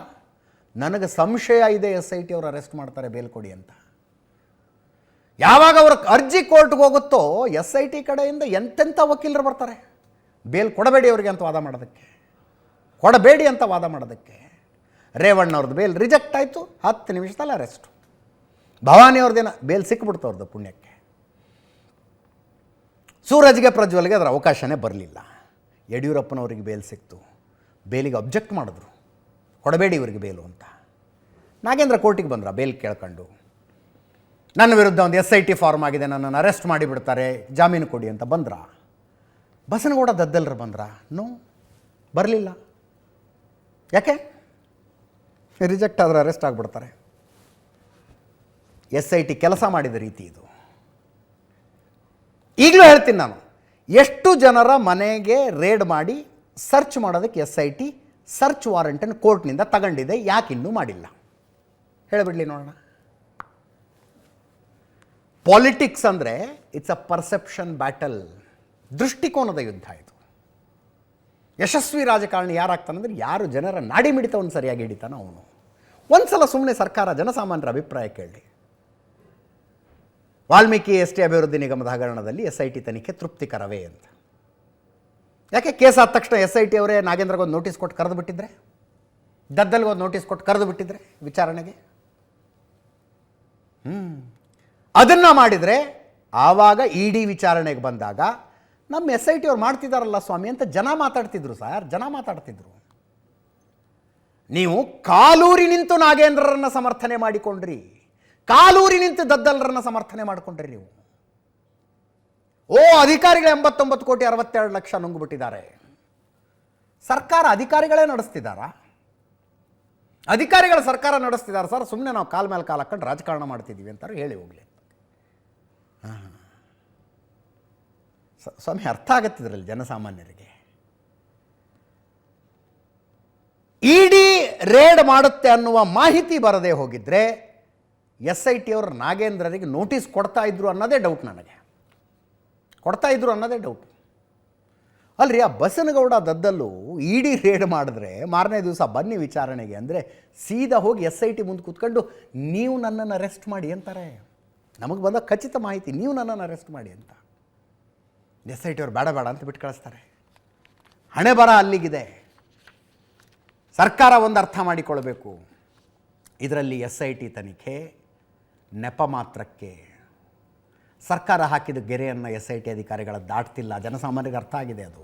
ನನಗೆ ಸಂಶಯ ಇದೆ ಎಸ್ ಐ ಟಿ ಅವರು ಅರೆಸ್ಟ್ ಮಾಡ್ತಾರೆ ಬೇಲ್ ಕೊಡಿ ಅಂತ. ಯಾವಾಗ ಅವ್ರ ಅರ್ಜಿ ಕೋರ್ಟ್ಗೆ ಹೋಗುತ್ತೋ ಎಸ್ ಐ ಟಿ ಕಡೆಯಿಂದ ಎಂತೆಂಥ ವಕೀಲರು ಬರ್ತಾರೆ? ಬೇಲ್ ಕೊಡಬೇಡಿ ಅವರಿಗೆ ಅಂತ ವಾದ ಮಾಡೋದಕ್ಕೆ. ಕೊಡಬೇಡಿ ಅಂತ ವಾದ ಮಾಡೋದಕ್ಕೆ. ರೇವಣ್ಣವ್ರದ್ದು ಬೇಲ್ ರಿಜೆಕ್ಟ್ ಆಯಿತು, ಹತ್ತು ನಿಮಿಷದಲ್ಲಿ ಅರೆಸ್ಟು. ಭವಾನಿ ಅವ್ರದ್ದೇನ ಬೇಲ್ ಸಿಕ್ಬಿಡ್ತು ಅವ್ರದ್ದು ಪುಣ್ಯಕ್ಕೆ. ಸೂರಜ್ಗೆ ಪ್ರಜ್ವಲ್ಗೆ ಅದರ ಅವಕಾಶನೇ ಬರಲಿಲ್ಲ. ಯಡಿಯೂರಪ್ಪನವ್ರಿಗೆ ಬೇಲ್ ಸಿಕ್ತು. ಬೇಲಿಗೆ ಅಬ್ಜೆಕ್ಟ್ ಮಾಡಿದ್ರು. ಕೊಡಬೇಡಿ ಇವರಿಗೆ ಬೇಲು ಅಂತ. ನಾಗೇಂದ್ರ ಕೋರ್ಟಿಗೆ ಬಂದ್ರ ಬೇಲ್ ಕೇಳ್ಕೊಂಡು. ನನ್ನ ವಿರುದ್ಧ ಒಂದು ಎಸ್ ಐ ಟಿ ಫಾರ್ಮ್ ಆಗಿದೆ, ನನ್ನನ್ನು ಅರೆಸ್ಟ್ ಮಾಡಿಬಿಡ್ತಾರೆ, ಜಾಮೀನು ಕೊಡಿ ಅಂತ ಬಂದ್ರ. ಬಸನಗೌಡ ದದ್ದಲ್ರ ಬಂದ್ರ? ನೋ ಬರಲಿಲ್ಲ. ಯಾಕೆ? ರಿಜೆಕ್ಟ್ ಆದರೆ ಅರೆಸ್ಟ್ ಆಗಿಬಿಡ್ತಾರೆ. ಎಸ್ ಐ ಟಿ ಕೆಲಸ ಮಾಡಿದ ರೀತಿ ಇದು. ಈಗಲೂ ಹೇಳ್ತೀನಿ ನಾನು, ಎಷ್ಟು ಜನರ ಮನೆಗೆ ರೇಡ್ ಮಾಡಿ ಸರ್ಚ್ ಮಾಡೋದಕ್ಕೆ ಎಸ್ ಐ ಟಿ ಸರ್ಚ್ ವಾರೆಂಟನ್ನು ಕೋರ್ಟ್ನಿಂದ ತಗೊಂಡಿದೆ, ಯಾಕೆ ಇನ್ನೂ ಮಾಡಿಲ್ಲ? ಹೇಳಿಬಿಡ್ಲಿ ನೋಡೋಣ. ಪಾಲಿಟಿಕ್ಸ್ ಅಂದರೆ ಇಟ್ಸ್ ಅ ಪರ್ಸೆಪ್ಷನ್ ಬ್ಯಾಟಲ್ ದೃಷ್ಟಿಕೋನದ ಯುದ್ಧ ಇದು. ಯಶಸ್ವಿ ರಾಜಕಾರಣಿ ಯಾರಾಗ್ತಾನೆ ಅಂದರೆ ಯಾರು ಜನರ ನಾಡಿ ಮಿಡಿತವನ್ನು ಸರಿಯಾಗಿ ಹಿಡಿತಾನೋ ಅವನು. ಒಂದ್ಸಲ ಸುಮ್ಮನೆ ಸರ್ಕಾರ ಜನಸಾಮಾನ್ಯರ ಅಭಿಪ್ರಾಯ ಕೇಳಿ ವಾಲ್ಮೀಕಿ ಎಸ್ ಟಿ ಅಭಿವೃದ್ಧಿ ನಿಗಮದ ಹಗರಣದಲ್ಲಿ ಎಸ್ ಐ ಟಿ ತನಿಖೆ ತೃಪ್ತಿಕರವೇ ಅಂತ. ಯಾಕೆ ಕೇಸ್ ಆದ ತಕ್ಷಣ ಎಸ್ ಐ ಟಿ ಅವರೇ ನಾಗೇಂದ್ರಗೊಂದು ನೋಟಿಸ್ ಕೊಟ್ಟು ಕರೆದು ಬಿಟ್ಟಿದ್ರೆ? ದದ್ದಲ್ಗೊಂದು ನೋಟಿಸ್ ಕೊಟ್ಟು ಕರೆದು ಬಿಟ್ಟಿದ್ರೆ ವಿಚಾರಣೆಗೆ? ಹ್ಞೂ ಅದನ್ನು ಮಾಡಿದರೆ ಆವಾಗ ಇ ಡಿ ವಿಚಾರಣೆಗೆ ಬಂದಾಗ ನಮ್ಮ ಎಸ್ ಐ ಟಿ ಅವ್ರು ಮಾಡ್ತಿದ್ದಾರಲ್ಲ ಸ್ವಾಮಿ ಅಂತ ಜನ ಮಾತಾಡ್ತಿದ್ರು ಸರ್, ಜನ ಮಾತಾಡ್ತಿದ್ರು. ನೀವು ಕಾಲೂರಿ ನಿಂತು ನಾಗೇಂದ್ರರನ್ನ ಸಮರ್ಥನೆ ಮಾಡಿಕೊಂಡ್ರಿ. ಕಾಲೂರಿ ನಿಂತು ದದ್ದಲರನ್ನ ಸಮರ್ಥನೆ ಮಾಡಿಕೊಂಡ್ರಿ ನೀವು. ಓ, ಅಧಿಕಾರಿಗಳು ಎಂಬತ್ತೊಂಬತ್ತು ಕೋಟಿ ಅರವತ್ತೆರಡು ಲಕ್ಷ ನುಂಗ್ಬಿಟ್ಟಿದ್ದಾರೆ. ಸರ್ಕಾರ ಅಧಿಕಾರಿಗಳೇ ನಡೆಸ್ತಿದ್ದಾರಾ? ಅಧಿಕಾರಿಗಳ ಸರ್ಕಾರ ನಡೆಸ್ತಿದ್ದಾರೆ? ಸರ್ ಸುಮ್ಮನೆ ನಾವು ಕಾಲ ಮೇಲೆ ಕಾಲು ಹಾಕೊಂಡು ರಾಜಕಾರಣ ಮಾಡ್ತಿದ್ದೀವಿ ಅಂತಾರೆ, ಹೇಳಿ ಹೋಗಲಿ. ಸ್ವಾಮಿ, ಅರ್ಥ ಆಗತ್ತಿದ್ರಲ್ಲಿ ಜನಸಾಮಾನ್ಯರಿಗೆ. ಇಡಿ ರೇಡ್ ಮಾಡುತ್ತೆ ಅನ್ನುವ ಮಾಹಿತಿ ಬರದೇ ಹೋಗಿದ್ರೆ ಎಸ್ ಐ ಟಿ ಅವರು ನಾಗೇಂದ್ರರಿಗೆ ನೋಟಿಸ್ ಕೊಡ್ತಾ ಇದ್ರು ಅನ್ನೋದೇ ಡೌಟ್ ನನಗೆ. ಕೊಡ್ತಾ ಇದ್ರು ಅನ್ನೋದೇ ಡೌಟ್ ಅಲ್ರಿ, ಆ ಬಸನಗೌಡ ದದ್ದಲ್ಲು ಇಡಿ ರೇಡ್ ಮಾಡಿದ್ರೆ ಮಾರನೇ ದಿವಸ ಬನ್ನಿ ವಿಚಾರಣೆಗೆ ಅಂದರೆ ಸೀದಾ ಹೋಗಿ ಎಸ್ ಐ ಟಿ ಮುಂದೆ ಕೂತ್ಕೊಂಡು ನೀವು ನನ್ನನ್ನು ಅರೆಸ್ಟ್ ಮಾಡಿ ಅಂತಾರೆ. ನಮಗೆ ಬಂದ ಖಚಿತ ಮಾಹಿತಿ, ನೀವು ನನ್ನನ್ನು ಅರೆಸ್ಟ್ ಮಾಡಿ ಅಂತ. ಎಸ್ ಐ ಟಿ ಅವ್ರು ಬೇಡ ಬೇಡ ಅಂತ ಬಿಟ್ಟು ಕಳಿಸ್ತಾರೆ. ಹಣೆ ಬರ ಅಲ್ಲಿಗಿದೆ. ಸರ್ಕಾರ ಒಂದು ಅರ್ಥ ಮಾಡಿಕೊಳ್ಬೇಕು. ಇದರಲ್ಲಿ ಎಸ್ ಐ ಟಿ ತನಿಖೆ ನೆಪ ಮಾತ್ರಕ್ಕೆ ಸರ್ಕಾರ ಹಾಕಿದ ಗೆರೆಯನ್ನು ಎಸ್ ಐ ಟಿ ಅಧಿಕಾರಿಗಳ ದಾಟ್ತಿಲ್ಲ. ಜನಸಾಮಾನ್ಯರಿಗೆ ಅರ್ಥ ಆಗಿದೆ ಅದು.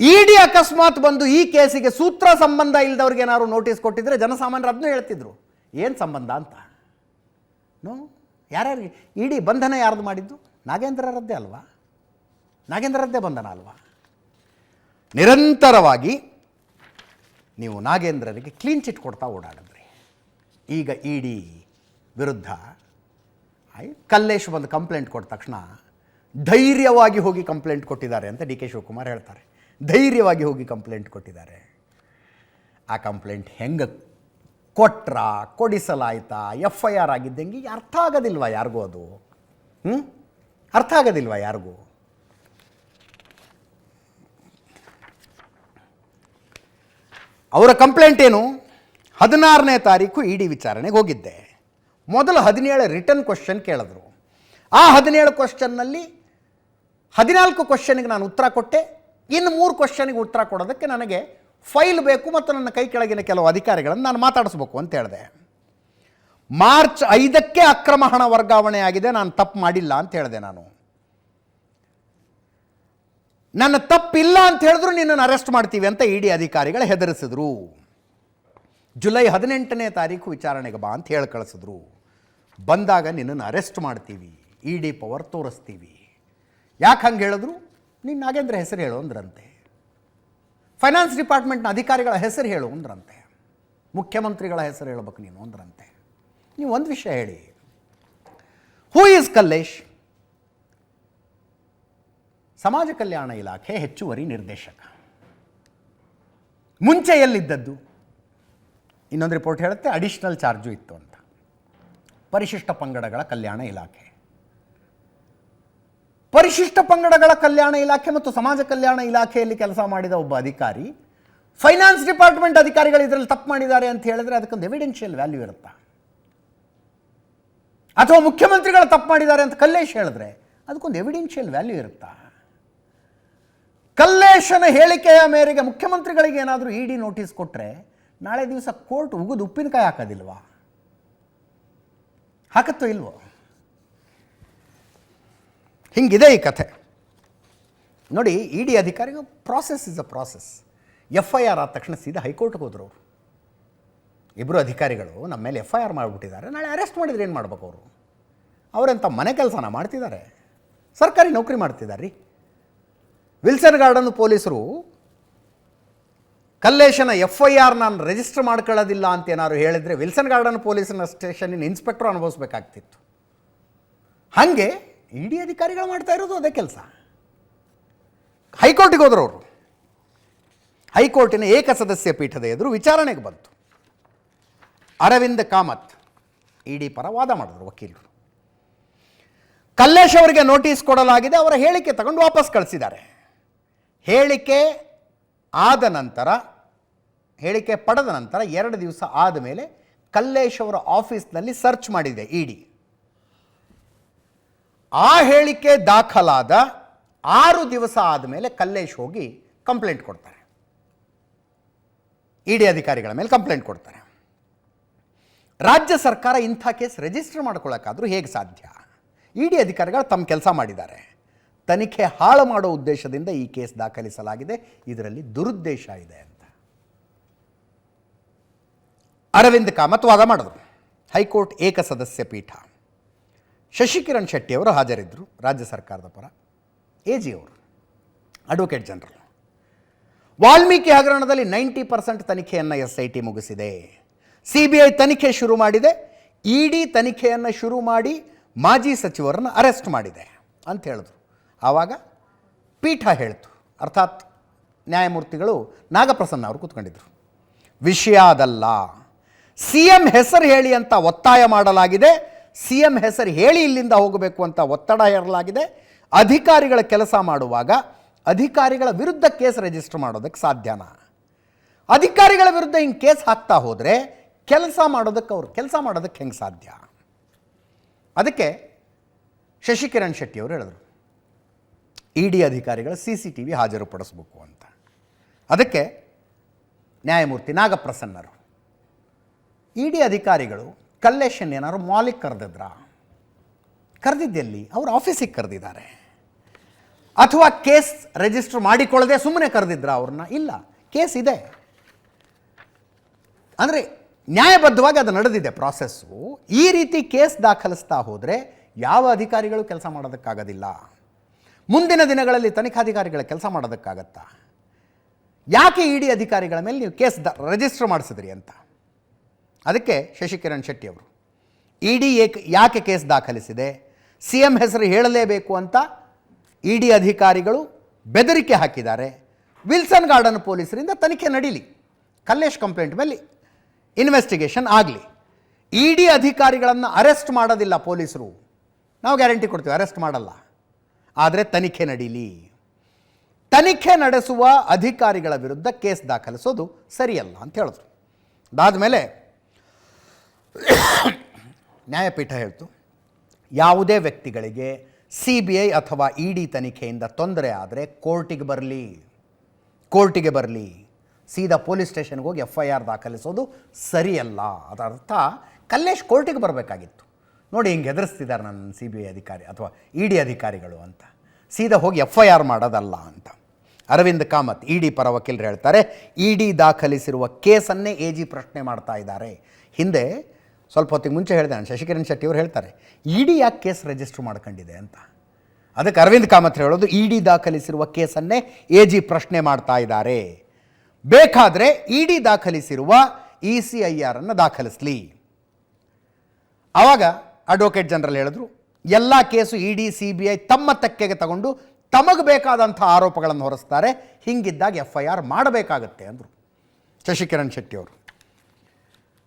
ಇಡಿ ಅಕಸ್ಮಾತ್ ಬಂದು ಈ ಕೇಸಿಗೆ ಸೂತ್ರ ಸಂಬಂಧ ಇಲ್ಲದವ್ರಿಗೆ ಏನಾದ್ರು ನೋಟಿಸ್ ಕೊಟ್ಟಿದ್ರೆ ಜನಸಾಮಾನ್ಯರು ಅದನ್ನೂ ಹೇಳ್ತಿದ್ರು. ಏನು ಸಂಬಂಧ ಅಂತ? ನೋ? ಯಾರ್ಯಾರಿಗೆ? ಇಡಿ ಬಂಧನ ಯಾರ್ದು ಮಾಡಿದ್ದು? ನಾಗೇಂದ್ರರದ್ದೇ ಅಲ್ವಾ? ನಾಗೇಂದ್ರರದ್ದೇ ಬಂಧನ ಅಲ್ವಾ? ನಿರಂತರವಾಗಿ ನೀವು ನಾಗೇಂದ್ರರಿಗೆ ಕ್ಲೀನ್ ಚಿಟ್ ಕೊಡ್ತಾ ಓಡಾಡಿದ್ರಿ ಈಗ ಇ ಡಿ ವಿರುದ್ಧ ಕಲ್ಲೇಶ್ ಬಂದು ಕಂಪ್ಲೇಂಟ್ ಕೊಟ್ಟ ತಕ್ಷಣ ಧೈರ್ಯವಾಗಿ ಹೋಗಿ ಕಂಪ್ಲೇಂಟ್ ಕೊಟ್ಟಿದ್ದಾರೆ ಅಂತ ಡಿ ಕೆ ಶಿವಕುಮಾರ್ ಹೇಳ್ತಾರೆ. ಧೈರ್ಯವಾಗಿ ಹೋಗಿ ಕಂಪ್ಲೇಂಟ್ ಕೊಟ್ಟಿದ್ದಾರೆ. ಆ ಕಂಪ್ಲೇಂಟ್ ಹೆಂಗೆ ಕೊಟ್ರ, ಕೊಡಿಸಲಾಯ್ತಾ ಎಫ್ ಐ ಆರ್ ಆಗಿದ್ದಂಗೆ ಅರ್ಥ ಆಗೋದಿಲ್ವಾ ಯಾರಿಗೂ ಅದು? ಹ್ಞೂ ಅರ್ಥ ಆಗೋದಿಲ್ವಾ ಯಾರಿಗೂ? ಅವರ ಕಂಪ್ಲೇಂಟ್ ಏನು? ಹದಿನಾರನೇ ತಾರೀಕು ಇ ಡಿ ವಿಚಾರಣೆಗೆ ಹೋಗಿದ್ದೆ. ಮೊದಲು ಹದಿನೇಳು ರಿಟರ್ನ್ ಕ್ವಶನ್ ಕೇಳಿದ್ರು. ಆ ಹದಿನೇಳು ಕ್ವಶನ್ನಲ್ಲಿ ಹದಿನಾಲ್ಕು ಕ್ವಶನ್ಗೆ ನಾನು ಉತ್ತರ ಕೊಟ್ಟೆ. ಇನ್ನು ಮೂರು ಕ್ವಶನ್ಗೆ ಉತ್ತರ ಕೊಡೋದಕ್ಕೆ ನನಗೆ ಫೈಲ್ ಬೇಕು ಮತ್ತು ನನ್ನ ಕೈ ಕೆಳಗಿನ ಕೆಲವು ಅಧಿಕಾರಿಗಳನ್ನು ನಾನು ಮಾತಾಡಿಸ್ಬೇಕು ಅಂತ ಹೇಳಿದೆ. ಮಾರ್ಚ್ ಐದಕ್ಕೆ ಅಕ್ರಮ ಹಣ ವರ್ಗಾವಣೆ ಆಗಿದೆ, ನಾನು ತಪ್ಪು ಮಾಡಿಲ್ಲ ಅಂತ ಹೇಳಿದೆ ನಾನು. ನನ್ನ ತಪ್ಪಿಲ್ಲ ಅಂತ ಹೇಳಿದ್ರು ನಿನ್ನನ್ನು ಅರೆಸ್ಟ್ ಮಾಡ್ತೀವಿ ಅಂತ ಇಡಿ ಅಧಿಕಾರಿಗಳು ಹೆದರಿಸಿದ್ರು. ಜುಲೈ ಹದಿನೆಂಟನೇ ತಾರೀಕು ವಿಚಾರಣೆಗೆ ಬಾ ಅಂತ ಹೇಳಿ ಕಳಿಸಿದ್ರು. ಬಂದಾಗ ನಿನ್ನನ್ನು ಅರೆಸ್ಟ್ ಮಾಡ್ತೀವಿ, ಇ ಡಿ ಪವರ್ ತೋರಿಸ್ತೀವಿ. ಯಾಕೆ ಹಂಗೆ ಹೇಳಿದ್ರು? ನೀನು ನಾಗೇಂದ್ರ ಹೆಸರು ಹೇಳು ಅಂದ್ರಂತೆ. ಫೈನಾನ್ಸ್ ಡಿಪಾರ್ಟ್ಮೆಂಟ್ನ ಅಧಿಕಾರಿಗಳ ಹೆಸರು ಹೇಳು ಅಂದ್ರಂತೆ. ಮುಖ್ಯಮಂತ್ರಿಗಳ ಹೆಸರು ಹೇಳಬೇಕು ನೀನು ಅಂದ್ರಂತೆ. ನೀವು ಒಂದು ವಿಷಯ ಹೇಳಿ. ಹೂ ಈಸ್ ಕಲ್ಲೇಶ್ ಸಮಾಜ ಕಲ್ಯಾಣ ಇಲಾಖೆ ಹೆಚ್ಚುವರಿ ನಿರ್ದೇಶಕ. ಮುಂಚೆ ಎಲ್ಲಿದ್ದದ್ದು ಇನ್ನೊಂದು ರಿಪೋರ್ಟ್ ಹೇಳುತ್ತೆ ಅಡಿಷನಲ್ ಚಾರ್ಜು ಇತ್ತು ಅಂತ. ಪರಿಶಿಷ್ಟ ಪಂಗಡಗಳ ಕಲ್ಯಾಣ ಇಲಾಖೆ. ಪರಿಶಿಷ್ಟ ಪಂಗಡಗಳ ಕಲ್ಯಾಣ ಇಲಾಖೆ ಮತ್ತು ಸಮಾಜ ಕಲ್ಯಾಣ ಇಲಾಖೆಯಲ್ಲಿ ಕೆಲಸ ಮಾಡಿದ ಒಬ್ಬ ಅಧಿಕಾರಿ ಫೈನಾನ್ಸ್ ಡಿಪಾರ್ಟ್ಮೆಂಟ್ ಅಧಿಕಾರಿಗಳು ಇದರಲ್ಲಿ ತಪ್ಪು ಮಾಡಿದ್ದಾರೆ ಅಂತ ಹೇಳಿದ್ರೆ ಅದಕ್ಕೊಂದು ಎವಿಡೆನ್ಷಿಯಲ್ ವ್ಯಾಲ್ಯೂ ಇರುತ್ತಾ? ಅಥವಾ ಮುಖ್ಯಮಂತ್ರಿಗಳು ತಪ್ಪು ಮಾಡಿದ್ದಾರೆ ಅಂತ ಕಲ್ಲೇಶ್ ಹೇಳಿದ್ರೆ ಅದಕ್ಕೊಂದು ಎವಿಡೆನ್ಷಿಯಲ್ ವ್ಯಾಲ್ಯೂ ಇರುತ್ತಾ? ಕಲ್ಲೇಶನ ಹೇಳಿಕೆಯ ಮೇರೆಗೆ ಮುಖ್ಯಮಂತ್ರಿಗಳಿಗೆ ಏನಾದರೂ ಇ ಡಿ ನೋಟಿಸ್ ಕೊಟ್ಟರೆ ನಾಳೆ ದಿವಸ ಕೋರ್ಟ್ ಉಗಿದು ಉಪ್ಪಿನಕಾಯಿ ಹಾಕೋದಿಲ್ವಾ? ಹಾಕತ್ತೋ ಇಲ್ವೋ? ಹಿಂಗಿದೆ ಈ ಕಥೆ. ನೋಡಿ E D ಅಧಿಕಾರಿಗೂ process is a process F I R ಆದ ತಕ್ಷಣ ಸೀದಾ ಹೈಕೋರ್ಟ್ಗೆ ಹೋದರು. ಅವರು ಇಬ್ಬರು ಅಧಿಕಾರಿಗಳು ನಮ್ಮ ಮೇಲೆ ಎಫ್ ಐ ಆರ್ ಮಾಡಿಬಿಟ್ಟಿದ್ದಾರೆ. ನಾಳೆ ಅರೆಸ್ಟ್ ಮಾಡಿದ್ರೆ ಏನು ಮಾಡ್ಬೇಕು ಅವರು? ಅವರೆಂಥ ಮನೆ ಕೆಲಸನ ಮಾಡ್ತಿದ್ದಾರೆ. ಸರ್ಕಾರಿ ನೌಕರಿ ಮಾಡ್ತಿದ್ದಾರೆ ರೀ. ವಿಲ್ಸನ್ ಗಾರ್ಡನ್ ಪೊಲೀಸರು ಕಲ್ಲೇಶನ ಎಫ್ ಐ ಆರ್ ನಾನು ರಿಜಿಸ್ಟರ್ ಮಾಡ್ಕೊಳ್ಳೋದಿಲ್ಲ ಅಂತ ಏನಾದ್ರು ಹೇಳಿದರೆ ವಿಲ್ಸನ್ ಗಾರ್ಡನ್ ಪೊಲೀಸಿನ ಸ್ಟೇಷನ್ನಿನ ಇನ್ಸ್ಪೆಕ್ಟರ್ ಅನುಭವಿಸ್ಬೇಕಾಗ್ತಿತ್ತು. ಹಾಗೆ ಇಡಿ ಅಧಿಕಾರಿಗಳು ಮಾಡ್ತಾ ಇರೋದು ಅದೇ ಕೆಲಸ. ಹೈಕೋರ್ಟಿಗೆ ಹೋದ್ರು ಅವರು. ಹೈಕೋರ್ಟಿನ ಏಕಸದಸ್ಯ ಪೀಠದ ಎದುರು ವಿಚಾರಣೆಗೆ ಬಂತು. ಅರವಿಂದ ಕಾಮತ್ ಇಡಿ ಪರ ವಾದ ಮಾಡಿದ್ರು ವಕೀಲರು. ಕಲ್ಲೇಶ್ ಅವರಿಗೆ ನೋಟಿಸ್ ಕೊಡಲಾಗಿದೆ, ಅವರ ಹೇಳಿಕೆ ತಗೊಂಡು ವಾಪಸ್ ಕಳಿಸಿದ್ದಾರೆ. ಹೇಳಿಕೆ ಆದ ನಂತರ ಹೇಳಿಕೆ ಪಡೆದ ನಂತರ ಎರಡು ದಿವಸ ಆದ ಮೇಲೆ ಕಲ್ಲೇಶ್ ಅವರ ಆಫೀಸ್ನಲ್ಲಿ ಸರ್ಚ್ ಮಾಡಿದೆ ಇಡಿ. ಆ ಹೇಳಿಕೆ ದಾಖಲಾದ ಆರು ದಿವಸ ಆದಮೇಲೆ ಕಲ್ಲೇಶ್ ಹೋಗಿ ಕಂಪ್ಲೇಂಟ್ ಕೊಡ್ತಾರೆ. ಇಡಿ ಅಧಿಕಾರಿಗಳ ಮೇಲೆ ಕಂಪ್ಲೇಂಟ್ ಕೊಡ್ತಾರೆ. ರಾಜ್ಯ ಸರ್ಕಾರ ಇಂಥ ಕೇಸ್ ರಿಜಿಸ್ಟರ್ ಮಾಡ್ಕೊಳ್ಳೋಕ್ಕಾದ್ರೂ ಹೇಗೆ ಸಾಧ್ಯ? ಇಡಿ ಅಧಿಕಾರಿಗಳು ತಮ್ಮ ಕೆಲಸ ಮಾಡಿದ್ದಾರೆ. ತನಿಖೆ ಹಾಳು ಮಾಡೋ ಉದ್ದೇಶದಿಂದ ಈ ಕೇಸ್ ದಾಖಲಿಸಲಾಗಿದೆ. ಇದರಲ್ಲಿ ದುರುದ್ದೇಶ ಇದೆ ಅಂತ ಅರವಿಂದ್ ಕಾಮತ್ ವಾದ ಮಾಡಿದ್ರು. ಹೈಕೋರ್ಟ್ ಏಕಸದಸ್ಯ ಪೀಠ. ಶಶಿಕಿರಣ್ ಶೆಟ್ಟಿಯವರು ಹಾಜರಿದ್ದರು ರಾಜ್ಯ ಸರ್ಕಾರದ ಪರ. ಎ ಜಿ ಅವರು, ಅಡ್ವೊಕೇಟ್ ಜನರಲ್. ವಾಲ್ಮೀಕಿ ಹಗರಣದಲ್ಲಿ ನೈಂಟಿ ಪರ್ಸೆಂಟ್ ತನಿಖೆಯನ್ನು ಎಸ್ ಐ ಟಿ ಮುಗಿಸಿದೆ. ಸಿ ಬಿ ಐ ತನಿಖೆ ಶುರು ಮಾಡಿದೆ ಇಡಿ ತನಿಖೆಯನ್ನು ಶುರು ಮಾಡಿ ಮಾಜಿ ಸಚಿವರನ್ನು ಅರೆಸ್ಟ್ ಮಾಡಿದೆ ಅಂತ ಹೇಳಿದ್ರು. ಆವಾಗ ಪೀಠ ಹೇಳ್ತು. ಅರ್ಥಾತ್ ನ್ಯಾಯಮೂರ್ತಿಗಳು ನಾಗಪ್ರಸನ್ನ ಅವರು ಕೂತ್ಕೊಂಡಿದ್ರು. ವಿಷಯ ಅದಲ್ಲ. ಸಿ ಎಂ ಹೆಸರು ಹೇಳಿ ಅಂತ ಒತ್ತಾಯ ಮಾಡಲಾಗಿದೆ. ಸಿ ಎಂ ಹೆಸರು ಹೇಳಿ ಇಲ್ಲಿಂದ ಹೋಗಬೇಕು ಅಂತ ಒತ್ತಡ ಹೇರಲಾಗಿದೆ. ಅಧಿಕಾರಿಗಳ ಕೆಲಸ ಮಾಡುವಾಗ ಅಧಿಕಾರಿಗಳ ವಿರುದ್ಧ ಕೇಸ್ ರಿಜಿಸ್ಟರ್ ಮಾಡೋದಕ್ಕೆ ಸಾಧ್ಯನಾ? ಅಧಿಕಾರಿಗಳ ವಿರುದ್ಧ ಹಿಂಗೆ ಕೇಸ್ ಹಾಕ್ತಾ ಹೋದರೆ ಕೆಲಸ ಮಾಡೋದಕ್ಕೆ ಅವರು ಕೆಲಸ ಮಾಡೋದಕ್ಕೆ ಹೆಂಗೆ ಸಾಧ್ಯ? ಅದಕ್ಕೆ ಶಶಿಕಿರಣ್ ಶೆಟ್ಟಿ ಅವರು ಹೇಳಿದರು. ಇ ಡಿ ಅಧಿಕಾರಿಗಳ ಸಿ ಸಿ ಟಿ ವಿ ಹಾಜರುಪಡಿಸ್ಬೇಕು ಅಂತ. ಅದಕ್ಕೆ ನ್ಯಾಯಮೂರ್ತಿ ನಾಗಪ್ರಸನ್ನರು ಇ ಡಿ ಅಧಿಕಾರಿಗಳು ಕಲ್ಲೇಶನ್ ಏನಾದ್ರು ಮಾಲಿಕ್ ಕರೆದಿದ್ರಾ? ಕರೆದಿದ್ದೆಲ್ಲಿ? ಅವ್ರ ಆಫೀಸಿಗೆ ಕರೆದಿದ್ದಾರೆ. ಅಥವಾ ಕೇಸ್ ರಿಜಿಸ್ಟರ್ ಮಾಡಿಕೊಳ್ಳದೆ ಸುಮ್ಮನೆ ಕರೆದಿದ್ರ ಅವ್ರನ್ನ? ಇಲ್ಲ, ಕೇಸ್ ಇದೆ. ಅಂದರೆ ನ್ಯಾಯಬದ್ಧವಾಗಿ ಅದು ನಡೆದಿದೆ ಪ್ರಾಸೆಸ್ಸು. ಈ ರೀತಿ ಕೇಸ್ ದಾಖಲಿಸ್ತಾ ಹೋದರೆ ಯಾವ ಅಧಿಕಾರಿಗಳು ಕೆಲಸ ಮಾಡೋದಕ್ಕಾಗೋದಿಲ್ಲ? ಮುಂದಿನ ದಿನಗಳಲ್ಲಿ ತನಿಖಾಧಿಕಾರಿಗಳ ಕೆಲಸ ಮಾಡೋದಕ್ಕಾಗತ್ತಾ? ಯಾಕೆ ಇ ಡಿ ಅಧಿಕಾರಿಗಳ ಮೇಲೆ ನೀವು ಕೇಸ್ ದ, ರಿಜಿಸ್ಟರ್ ಮಾಡಿಸಿದ್ರಿ ಅಂತ? ಅದಕ್ಕೆ ಶಶಿಕಿರಣ್ ಶೆಟ್ಟಿ ಅವರು. ಇ ಡಿ ಏಕ್ ಯಾಕೆ ಕೇಸ್ ದಾಖಲಿಸಿದೆ? ಸಿ ಎಂ ಹೆಸರು ಹೇಳಲೇಬೇಕು ಅಂತ ಇ ಡಿ ಅಧಿಕಾರಿಗಳು ಬೆದರಿಕೆ ಹಾಕಿದ್ದಾರೆ. ವಿಲ್ಸನ್ ಗಾರ್ಡನ್ ಪೊಲೀಸರಿಂದ ತನಿಖೆ ನಡೀಲಿ. ಕಲ್ಲೇಶ್ ಕಂಪ್ಲೇಂಟ್ ಮೇಲೆ ಇನ್ವೆಸ್ಟಿಗೇಷನ್ ಆಗಲಿ. ಇ ಡಿ ಅಧಿಕಾರಿಗಳನ್ನು ಅರೆಸ್ಟ್ ಮಾಡೋದಿಲ್ಲ ಪೊಲೀಸರು. ನಾವು ಗ್ಯಾರಂಟಿ ಕೊಡ್ತೀವಿ, ಅರೆಸ್ಟ್ ಮಾಡಲ್ಲ. ಆದರೆ ತನಿಖೆ ನಡೀಲಿ. ತನಿಖೆ ನಡೆಸುವ ಅಧಿಕಾರಿಗಳ ವಿರುದ್ಧ ಕೇಸ್ ದಾಖಲಿಸೋದು ಸರಿಯಲ್ಲ ಅಂತ ಹೇಳಿದ್ರು. ಅದಾದಮೇಲೆ ನ್ಯಾಯಪೀಠ ಹೇಳ್ತು, ಯಾವುದೇ ವ್ಯಕ್ತಿಗಳಿಗೆ ಸಿ ಬಿ ಐ ಅಥವಾ ಇ ಡಿ ತನಿಖೆಯಿಂದ ತೊಂದರೆ ಆದರೆ ಕೋರ್ಟಿಗೆ ಬರಲಿ ಕೋರ್ಟಿಗೆ ಬರಲಿ, ಸೀದಾ ಪೊಲೀಸ್ ಸ್ಟೇಷನ್ಗೆ ಹೋಗಿ ಎಫ್ ಐ ಆರ್ ದಾಖಲಿಸೋದು ಸರಿಯಲ್ಲ. ಅದರ್ಥ ಕಲ್ಲೇಶ್ ಕೋರ್ಟಿಗೆ ಬರಬೇಕಾಗಿತ್ತು. ನೋಡಿ ಹಿಂಗೆ ಹೆದರಿಸ್ತಿದ್ದಾರೆ ನನ್ನ ಸಿ ಬಿ ಐ ಅಧಿಕಾರಿ ಅಥವಾ ಇ ಡಿ ಅಧಿಕಾರಿಗಳು ಅಂತ. ಸೀದಾ ಹೋಗಿ ಎಫ್ ಐ ಆರ್ ಮಾಡೋದಲ್ಲ ಅಂತ. ಅರವಿಂದ್ ಕಾಮತ್ ಇ ಡಿ ಪರ ವಕೀಲರು ಹೇಳ್ತಾರೆ ಇ ಡಿ ದಾಖಲಿಸಿರುವ ಕೇಸನ್ನೇ ಎ ಜಿ ಪ್ರಶ್ನೆ ಮಾಡ್ತಾ ಇದ್ದಾರೆ. ಹಿಂದೆ ಸ್ವಲ್ಪ ಹೊತ್ತಿಗೆ ಮುಂಚೆ ಹೇಳಿದೆ ನಾನು, ಶಶಿಕಿರಣ್ ಶೆಟ್ಟಿ ಅವರು ಹೇಳ್ತಾರೆ ಇ ಡಿ ಯಾಕೆ ಕೇಸ್ ರಿಜಿಸ್ಟರ್ ಮಾಡ್ಕೊಂಡಿದೆ ಅಂತ. ಅದಕ್ಕೆ ಅರವಿಂದ್ ಕಾಮತ್ ಹೇಳೋದು ಇ ಡಿ ದಾಖಲಿಸಿರುವ ಕೇಸನ್ನೇ ಎ ಜಿ ಪ್ರಶ್ನೆ ಮಾಡ್ತಾ ಇದ್ದಾರೆ. ಬೇಕಾದರೆ ಇ ಡಿ ದಾಖಲಿಸಿರುವ ಇ ಸಿ ಐ ಆರನ್ನು ದಾಖಲಿಸಲಿ. ಆವಾಗ ಅಡ್ವೊಕೇಟ್ ಜನರಲ್ ಹೇಳಿದ್ರು, ಎಲ್ಲ case E D C B I ತಮ್ಮ ತೆಕ್ಕೆಗೆ ತಗೊಂಡು ತಮಗೆ ಬೇಕಾದಂಥ ಆರೋಪಗಳನ್ನು ಹೊರಿಸ್ತಾರೆ, ಹಿಂಗಿದ್ದಾಗ ಎಫ್ ಐ ಆರ್ ಮಾಡಬೇಕಾಗತ್ತೆ ಅಂದರು. ಶಶಿಕಿರಣ್ ಶೆಟ್ಟಿ ಅವರು.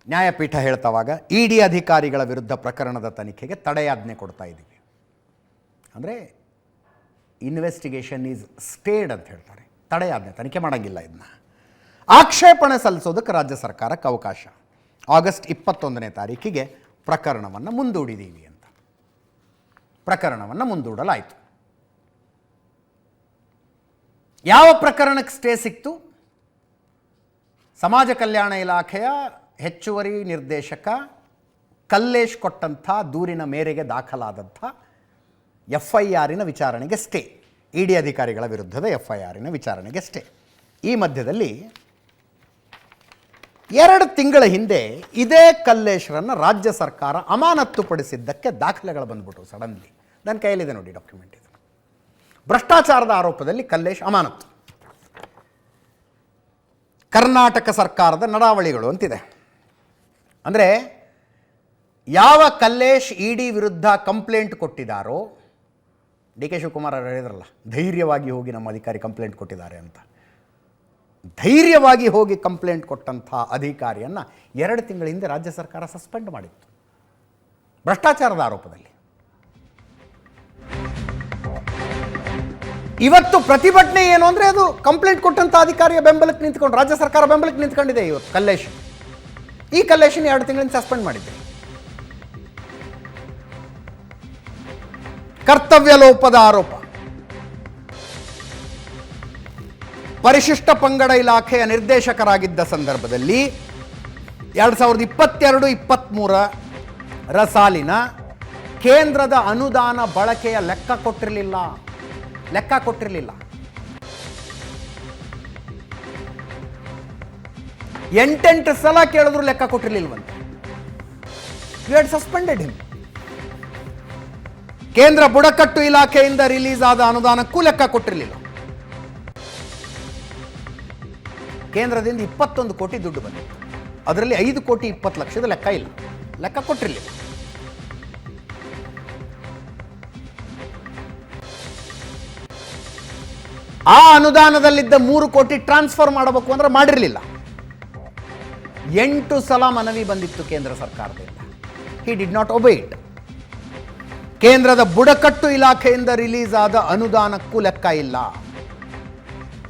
ನ್ಯಾಯಪೀಠ ಹೇಳ್ತವಾಗ ಇ ಡಿ ಅಧಿಕಾರಿಗಳ ವಿರುದ್ಧ ಪ್ರಕರಣದ ತನಿಖೆಗೆ ತಡೆಯಾಜ್ಞೆ ಕೊಡ್ತಾ ಇದ್ದೀವಿ. ಅಂದರೆ ಇನ್ವೆಸ್ಟಿಗೇಷನ್ ಈಸ್ ಸ್ಟೇಡ್ ಅಂತ ಹೇಳ್ತಾರೆ. ತಡೆಯಾಜ್ಞೆ, ತನಿಖೆ ಮಾಡೋಂಗಿಲ್ಲ ಇದನ್ನ ಆಕ್ಷೇಪಣೆ ಸಲ್ಲಿಸೋದಕ್ಕೆ ರಾಜ್ಯ ಸರ್ಕಾರಕ್ಕೆ ಅವಕಾಶ. ಆಗಸ್ಟ್ ಇಪ್ಪತ್ತೊಂದನೇ ತಾರೀಕಿಗೆ ಪ್ರಕರಣವನ್ನು ಮುಂದೂಡಿದ್ದೀವಿ ಅಂತ. ಪ್ರಕರಣವನ್ನು ಮುಂದೂಡಲಾಯಿತು. ಯಾವ ಪ್ರಕರಣಕ್ಕೆ ಸ್ಟೇ ಸಿಕ್ತು? ಸಮಾಜ ಕಲ್ಯಾಣ ಇಲಾಖೆಯ ಹೆಚ್ಚುವರಿ ನಿರ್ದೇಶಕ ಕಲ್ಲೇಶ್ ಕೊಟ್ಟಂಥ ದೂರಿನ ಮೇರೆಗೆ ದಾಖಲಾದಂಥ ಎಫ್ ಐ ಆರಿನ ವಿಚಾರಣೆಗೆ ಸ್ಟೇ. ಇ ಡಿ ಅಧಿಕಾರಿಗಳ ವಿರುದ್ಧದ ಎಫ್ ಐ ಆರಿನ ವಿಚಾರಣೆಗೆ ಸ್ಟೇ. ಈ ಮಧ್ಯದಲ್ಲಿ ಎರಡು ತಿಂಗಳ ಹಿಂದೆ ಇದೇ ಕಲ್ಲೇಶ್ರನ್ನು ರಾಜ್ಯ ಸರ್ಕಾರ ಅಮಾನತ್ತುಪಡಿಸಿದ್ದಕ್ಕೆ ದಾಖಲೆಗಳು ಬಂದ್ಬಿಟ್ಟು ಸಡನ್ಲಿ. ನನ್ನ ಕೈಯಲ್ಲಿದೆ ನೋಡಿ ಡಾಕ್ಯುಮೆಂಟ್ ಇದು. ಭ್ರಷ್ಟಾಚಾರದ ಆರೋಪದಲ್ಲಿ ಕಲ್ಲೇಶ್ ಅಮಾನತ್ತು. ಕರ್ನಾಟಕ ಸರ್ಕಾರದ ನಡಾವಳಿಗಳು ಅಂತಿದೆ. ಅಂದರೆ ಯಾವ ಕಲ್ಲೇಶ್ ಇ ಡಿ ವಿರುದ್ಧ ಕಂಪ್ಲೇಂಟ್ ಕೊಟ್ಟಿದ್ದಾರೋ, ಡಿ ಕೆ ಶಿವಕುಮಾರ್ ಅವರು ಹೇಳಿದ್ರಲ್ಲ, ಧೈರ್ಯವಾಗಿ ಹೋಗಿ ನಮ್ಮ ಅಧಿಕಾರಿ ಕಂಪ್ಲೇಂಟ್ ಕೊಟ್ಟಿದ್ದಾರೆ ಅಂತ. ಧೈರ್ಯವಾಗಿ ಹೋಗಿ ಕಂಪ್ಲೇಂಟ್ ಕೊಟ್ಟಂಥ ಅಧಿಕಾರಿಯನ್ನು ಎರಡು ತಿಂಗಳ ಹಿಂದೆ ರಾಜ್ಯ ಸರ್ಕಾರ ಸಸ್ಪೆಂಡ್ ಮಾಡಿತ್ತು. ಭ್ರಷ್ಟಾಚಾರದ ಆರೋಪದಲ್ಲಿ. ಇವತ್ತು ಪ್ರತಿಭಟನೆ ಏನು ಅಂದರೆ ಅದು ಕಂಪ್ಲೇಂಟ್ ಕೊಟ್ಟಂಥ ಅಧಿಕಾರಿಯ ಬೆಂಬಲಕ್ಕೆ ನಿಂತ್ಕೊಂಡು, ರಾಜ್ಯ ಸರ್ಕಾರ ಬೆಂಬಲಕ್ಕೆ ನಿಂತ್ಕೊಂಡಿದೆ ಇವತ್ತು ಕಲ್ಲೇಶ್. ಈ ಕಲೆಕ್ಷನ್ ಎರಡು ತಿಂಗಳಿಂದ ಸಸ್ಪೆಂಡ್ ಮಾಡಿದ್ದೆ. ಕರ್ತವ್ಯ ಲೋಪದ ಆರೋಪ. ಪರಿಶಿಷ್ಟ ಪಂಗಡ ಇಲಾಖೆಯ ನಿರ್ದೇಶಕರಾಗಿದ್ದ ಸಂದರ್ಭದಲ್ಲಿ ಎರಡು ಸಾವಿರದ ಇಪ್ಪತ್ತೆರಡು ಇಪ್ಪತ್ತ್ಮೂರರ ಸಾಲಿನ ಕೇಂದ್ರದ ಅನುದಾನ ಬಳಕೆಯ ಲೆಕ್ಕ ಕೊಟ್ಟಿರಲಿಲ್ಲ. ಲೆಕ್ಕ ಕೊಟ್ಟಿರಲಿಲ್ಲ. ಎಂಟೆಂಟು ಸಲ ಕೇಳಿದ್ರು ಲೆಕ್ಕ ಕೊಟ್ಟಿರಲಿಲ್ವಂತೆ. ಯು ಸಸ್ಪೆಂಡೆಡ್ ಹಿಮ್ ಕೇಂದ್ರ ಬುಡಕಟ್ಟು ಇಲಾಖೆಯಿಂದ ರಿಲೀಸ್ ಆದ ಅನುದಾನಕ್ಕೂ ಲೆಕ್ಕ ಕೊಟ್ಟಿರಲಿಲ್ಲ. ಕೇಂದ್ರದಿಂದ ಇಪ್ಪತ್ತೊಂದು ಕೋಟಿ ದುಡ್ಡು ಬಂದಿತ್ತು ಅದರಲ್ಲಿ ಐದು ಕೋಟಿ ಇಪ್ಪತ್ತು ಲಕ್ಷದ ಲೆಕ್ಕ ಇಲ್ಲ. ಲೆಕ್ಕ ಕೊಟ್ಟಿರಲಿಲ್ಲ. ಆ ಅನುದಾನದಲ್ಲಿದ್ದ ಮೂರು ಕೋಟಿ ಟ್ರಾನ್ಸ್ಫರ್ ಮಾಡಬೇಕು ಅಂದ್ರೆ ಮಾಡಿರಲಿಲ್ಲ. ಎಂಟು ಸಲ ಮನವಿ ಬಂದಿತ್ತು ಕೇಂದ್ರ ಸರ್ಕಾರದಿಂದ. He did not obey it ಕೇಂದ್ರದ ಬುಡಕಟ್ಟು ಇಲಾಖೆಯಿಂದ ರಿಲೀಸ್ ಆದ ಅನುದಾನಕ್ಕೂ ಲೆಕ್ಕ ಇಲ್ಲ.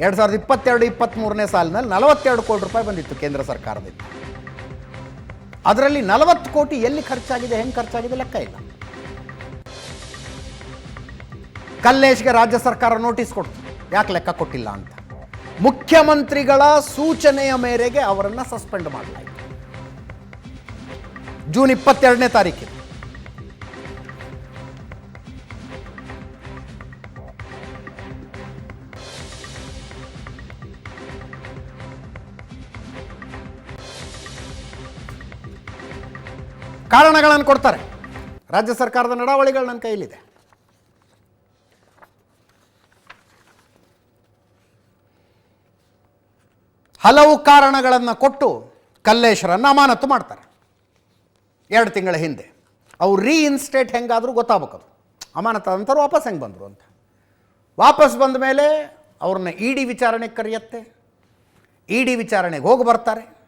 ಎರಡು ಸಾವಿರದ ಇಪ್ಪತ್ತೆರಡು ಇಪ್ಪತ್ತ್ಮೂರನೇ ಸಾಲಿನಲ್ಲಿ ನಲವತ್ತೆರಡು ಕೋಟಿ ರೂಪಾಯಿ ಬಂದಿತ್ತು ಕೇಂದ್ರ ಸರ್ಕಾರದಿಂದ. ಅದರಲ್ಲಿ ನಲವತ್ತು ಕೋಟಿ ಎಲ್ಲಿ ಖರ್ಚಾಗಿದೆ, ಹೆಂಗೆ ಖರ್ಚಾಗಿದೆ ಲೆಕ್ಕ ಇಲ್ಲ. ಕಲ್ಲೇಶ್ಗೆ ರಾಜ್ಯ ಸರ್ಕಾರ ನೋಟಿಸ್ ಕೊಡ್ತು. ಯಾಕೆ ಲೆಕ್ಕ ಕೊಟ್ಟಿಲ್ಲ ಅಂತ? ಮುಖ್ಯಮಂತ್ರಿಗಳ ಸೂಚನೆಯ ಮೇರೆಗೆ ಅವರನ್ನು ಸಸ್ಪೆಂಡ್ ಮಾಡಲಾಯಿತು. ಜೂನ್ ಇಪ್ಪತ್ತೆರಡನೇ ತಾರೀಕಿಗೆ ಕಾರಣಗಳನ್ನು ಕೊಡ್ತಾರೆ. ರಾಜ್ಯ ಸರ್ಕಾರದ ನಡಾವಳಿಗಳು ನನ್ನ ಕೈಲಿದೆ ಹಲವು ಕಾರಣಗಳನ್ನು ಕೊಟ್ಟು ಕಲ್ಲೇಶ್ವರನ್ನು ಅಮಾನತು ಮಾಡ್ತಾರೆ. ಎರಡು ತಿಂಗಳ ಹಿಂದೆ. ಅವ್ರು ರೀಇನ್ಸ್ಟೇಟ್ ಹೆಂಗಾದರೂ ಗೊತ್ತಾಗಬೇಕು ಅಮಾನತು ನಂತರ ವಾಪಸ್ ಹೆಂಗೆ ಬಂದರು ಅಂತ. ವಾಪಸ್ ಬಂದ ಮೇಲೆ ಅವ್ರನ್ನ ಇ ಡಿ ವಿಚಾರಣೆಗೆ ಕರೆಯುತ್ತೆ. ಇ ಡಿ ವಿಚಾರಣೆಗೆ ಹೋಗಿ ಬರ್ತಾರೆ.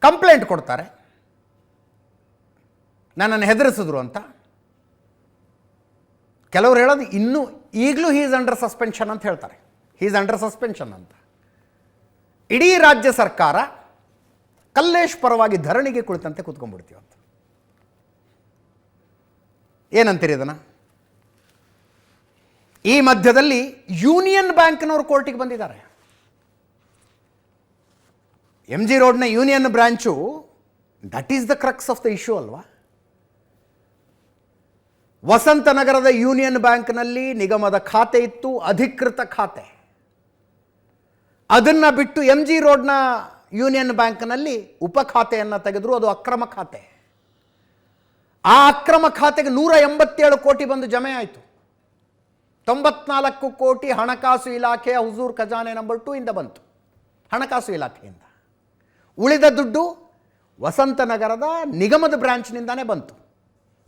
ಕಂಪ್ಲೇಂಟ್ ಕೊಡ್ತಾರೆ. ನನ್ನನ್ನು ಹೆದರಿಸಿದ್ರು ಅಂತ. ಕೆಲವರು ಹೇಳೋದು ಇನ್ನೂ ಈಗಲೂ ಹೀಸ್ ಅಂಡರ್ ಸಸ್ಪೆನ್ಷನ್ ಅಂತ ಹೇಳ್ತಾರೆ. ಹೀಸ್ ಅಂಡರ್ ಸಸ್ಪೆನ್ಷನ್ ಅಂತ. ಇಡೀ ರಾಜ್ಯ ಸರ್ಕಾರ ಕಲ್ಲೇಶ್ ಪರವಾಗಿ ಧರಣಿಗೆ ಕುಳಿತಂತೆ ಕೂತ್ಕೊಂಡ್ಬಿಡ್ತೀವಿ ಅಂತ. ಏನಂತೀರಿ ಇದನ್ನು? ಈ ಮಧ್ಯದಲ್ಲಿ ಯೂನಿಯನ್ ಬ್ಯಾಂಕ್ನವರು ಕೋರ್ಟಿಗೆ ಬಂದಿದ್ದಾರೆ. M G ರೋಡ್ನ union branch that is the crux of the issue ಅಲ್ವಾ? ವಸಂತ ನಗರದ ಯೂನಿಯನ್ ಬ್ಯಾಂಕ್ನಲ್ಲಿ ನಿಗಮದ ಖಾತೆ ಇತ್ತು, ಅಧಿಕೃತ ಖಾತೆ. ಅದನ್ನು ಬಿಟ್ಟು ಎಂ ಜಿ ರೋಡ್ನ ಯೂನಿಯನ್ ಬ್ಯಾಂಕ್ನಲ್ಲಿ ಉಪ ಖಾತೆಯನ್ನು ತೆಗೆದ್ರು, ಅದು ಅಕ್ರಮ ಖಾತೆ. ಆ ಅಕ್ರಮ ಖಾತೆಗೆ ನೂರ ಎಂಬತ್ತೇಳು ಕೋಟಿ ಬಂದು ಜಮೆ ಆಯಿತು. ತೊಂಬತ್ನಾಲ್ಕು ಕೋಟಿ ಹಣಕಾಸು ಇಲಾಖೆಯ ಹುಜೂರ್ ಖಜಾನೆ ನಂಬರ್ ಟೂ ಇಂದ ಬಂತು. ಹಣಕಾಸು ಇಲಾಖೆಯಿಂದ. ಉಳಿದ ದುಡ್ಡು ವಸಂತನಗರದ ನಿಗಮದ ಬ್ರಾಂಚ್ನಿಂದಾನೇ ಬಂತು.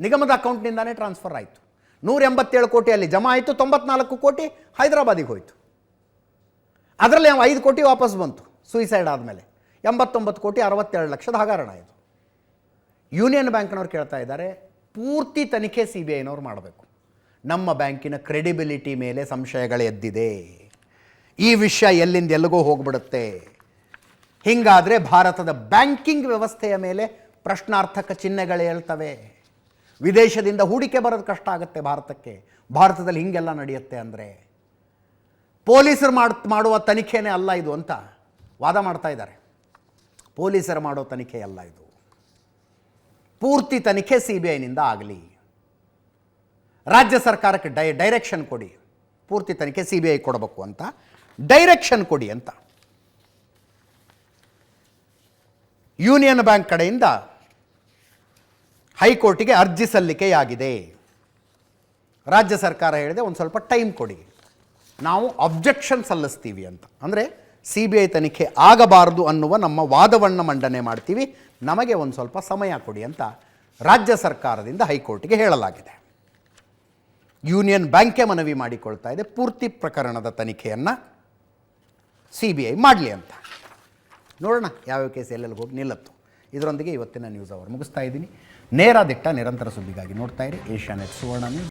ನಿಗಮದ ಅಕೌಂಟ್ನಿಂದಾನೇ ಟ್ರಾನ್ಸ್ಫರ್ ಆಯಿತು. ನೂರ ಎಂಬತ್ತೇಳು ಕೋಟಿ ಅಲ್ಲಿ ಜಮಾ ಆಯಿತು, ತೊಂಬತ್ನಾಲ್ಕು ಕೋಟಿ ಹೈದರಾಬಾದಿಗೆ ಹೋಯಿತು. ಅದರಲ್ಲಿ ನಾವು ಐದು ಕೋಟಿ ವಾಪಸ್ ಬಂತು ಸೂಯಿಸೈಡ್ ಆದಮೇಲೆ. ಎಂಬತ್ತೊಂಬತ್ತು ಕೋಟಿ ಅರವತ್ತೆರಡು ಲಕ್ಷದ ಹಗರಣ ಇದು ಯೂನಿಯನ್ ಬ್ಯಾಂಕ್ನವ್ರು ಕೇಳ್ತಾ ಇದ್ದಾರೆ, ಪೂರ್ತಿ ತನಿಖೆ ಸಿ ಬಿ ಐನವ್ರು ಮಾಡಬೇಕು. ನಮ್ಮ ಬ್ಯಾಂಕಿನ ಕ್ರೆಡಿಬಿಲಿಟಿ ಮೇಲೆ ಸಂಶಯಗಳು ಎದ್ದಿದೆ. ಈ ವಿಷಯ ಎಲ್ಲಿಂದ ಎಲ್ಲಿಗೋ ಹೋಗ್ಬಿಡುತ್ತೆ. ಹಿಂಗಾದರೆ ಭಾರತದ ಬ್ಯಾಂಕಿಂಗ್ ವ್ಯವಸ್ಥೆಯ ಮೇಲೆ ಪ್ರಶ್ನಾರ್ಥಕ ಚಿಹ್ನೆಗಳು ಹೇಳ್ತವೆ. ವಿದೇಶದಿಂದ ಹೂಡಿಕೆ ಬರೋದು ಕಷ್ಟ ಆಗುತ್ತೆ ಭಾರತಕ್ಕೆ. ಭಾರತದಲ್ಲಿ ಹಿಂಗೆಲ್ಲ ನಡೆಯುತ್ತೆ ಅಂದರೆ. ಪೊಲೀಸರು ಮಾಡ್ ಮಾಡುವ ತನಿಖೆನೇ ಅಲ್ಲ ಇದು ಅಂತ ವಾದ ಮಾಡ್ತಾ ಇದ್ದಾರೆ. ಪೊಲೀಸರು ಮಾಡೋ ತನಿಖೆ ಅಲ್ಲ ಇದು. ಪೂರ್ತಿ ತನಿಖೆ ಸಿ ಬಿ ಐನಿಂದ ಆಗಲಿ. ರಾಜ್ಯ ಸರ್ಕಾರಕ್ಕೆ ಡೈ, ಡೈರೆಕ್ಷನ್ ಕೊಡಿ. ಪೂರ್ತಿ ತನಿಖೆ ಸಿ ಬಿ ಐ ಕೊಡಬೇಕು ಅಂತ. ಡೈರೆಕ್ಷನ್ ಕೊಡಿ ಅಂತ. ಯೂನಿಯನ್ ಬ್ಯಾಂಕ್ ಕಡೆಯಿಂದ ಹೈಕೋರ್ಟಿಗೆ ಅರ್ಜಿ ಸಲ್ಲಿಕೆಯಾಗಿದೆ. ರಾಜ್ಯ ಸರ್ಕಾರ ಹೇಳಿದೆ ಒಂದು ಸ್ವಲ್ಪ ಟೈಮ್ ಕೊಡಿ. ನಾವು ಅಬ್ಜೆಕ್ಷನ್ ಸಲ್ಲಿಸ್ತೀವಿ ಅಂತ. ಅಂದರೆ ಸಿ ಬಿ ಐ ತನಿಖೆ ಆಗಬಾರದು ಅನ್ನುವ ನಮ್ಮ ವಾದವನ್ನು ಮಂಡನೆ ಮಾಡ್ತೀವಿ. ನಮಗೆ ಒಂದು ಸ್ವಲ್ಪ ಸಮಯ ಕೊಡಿ ಅಂತ ರಾಜ್ಯ ಸರ್ಕಾರದಿಂದ ಹೈಕೋರ್ಟ್ಗೆ ಹೇಳಲಾಗಿದೆ. ಯೂನಿಯನ್ ಬ್ಯಾಂಕೇ ಮನವಿ ಮಾಡಿಕೊಳ್ತಾ ಇದೆ ಪೂರ್ತಿ ಪ್ರಕರಣದ ತನಿಖೆಯನ್ನು ಸಿ ಬಿ ಐ ಮಾಡಲಿ ಅಂತ. ನೋಡೋಣ ಯಾವ್ಯಾವ ಕೇಸ್ ಎಲ್ಲೆಲ್ಲಿ ಹೋಗಿ ನಿಲ್ಲತ್ತು. ಇದರೊಂದಿಗೆ ಇವತ್ತಿನ ನ್ಯೂಸ್ ಅವರು ಮುಗಿಸ್ತಾ ಇದ್ದೀನಿ. ನೇರ ದಿಟ್ಟ ನಿರಂತರ ಸುದ್ದಿಗಾಗಿ ನೋಡ್ತಾ ಇರಿ. Asianet Suvarna news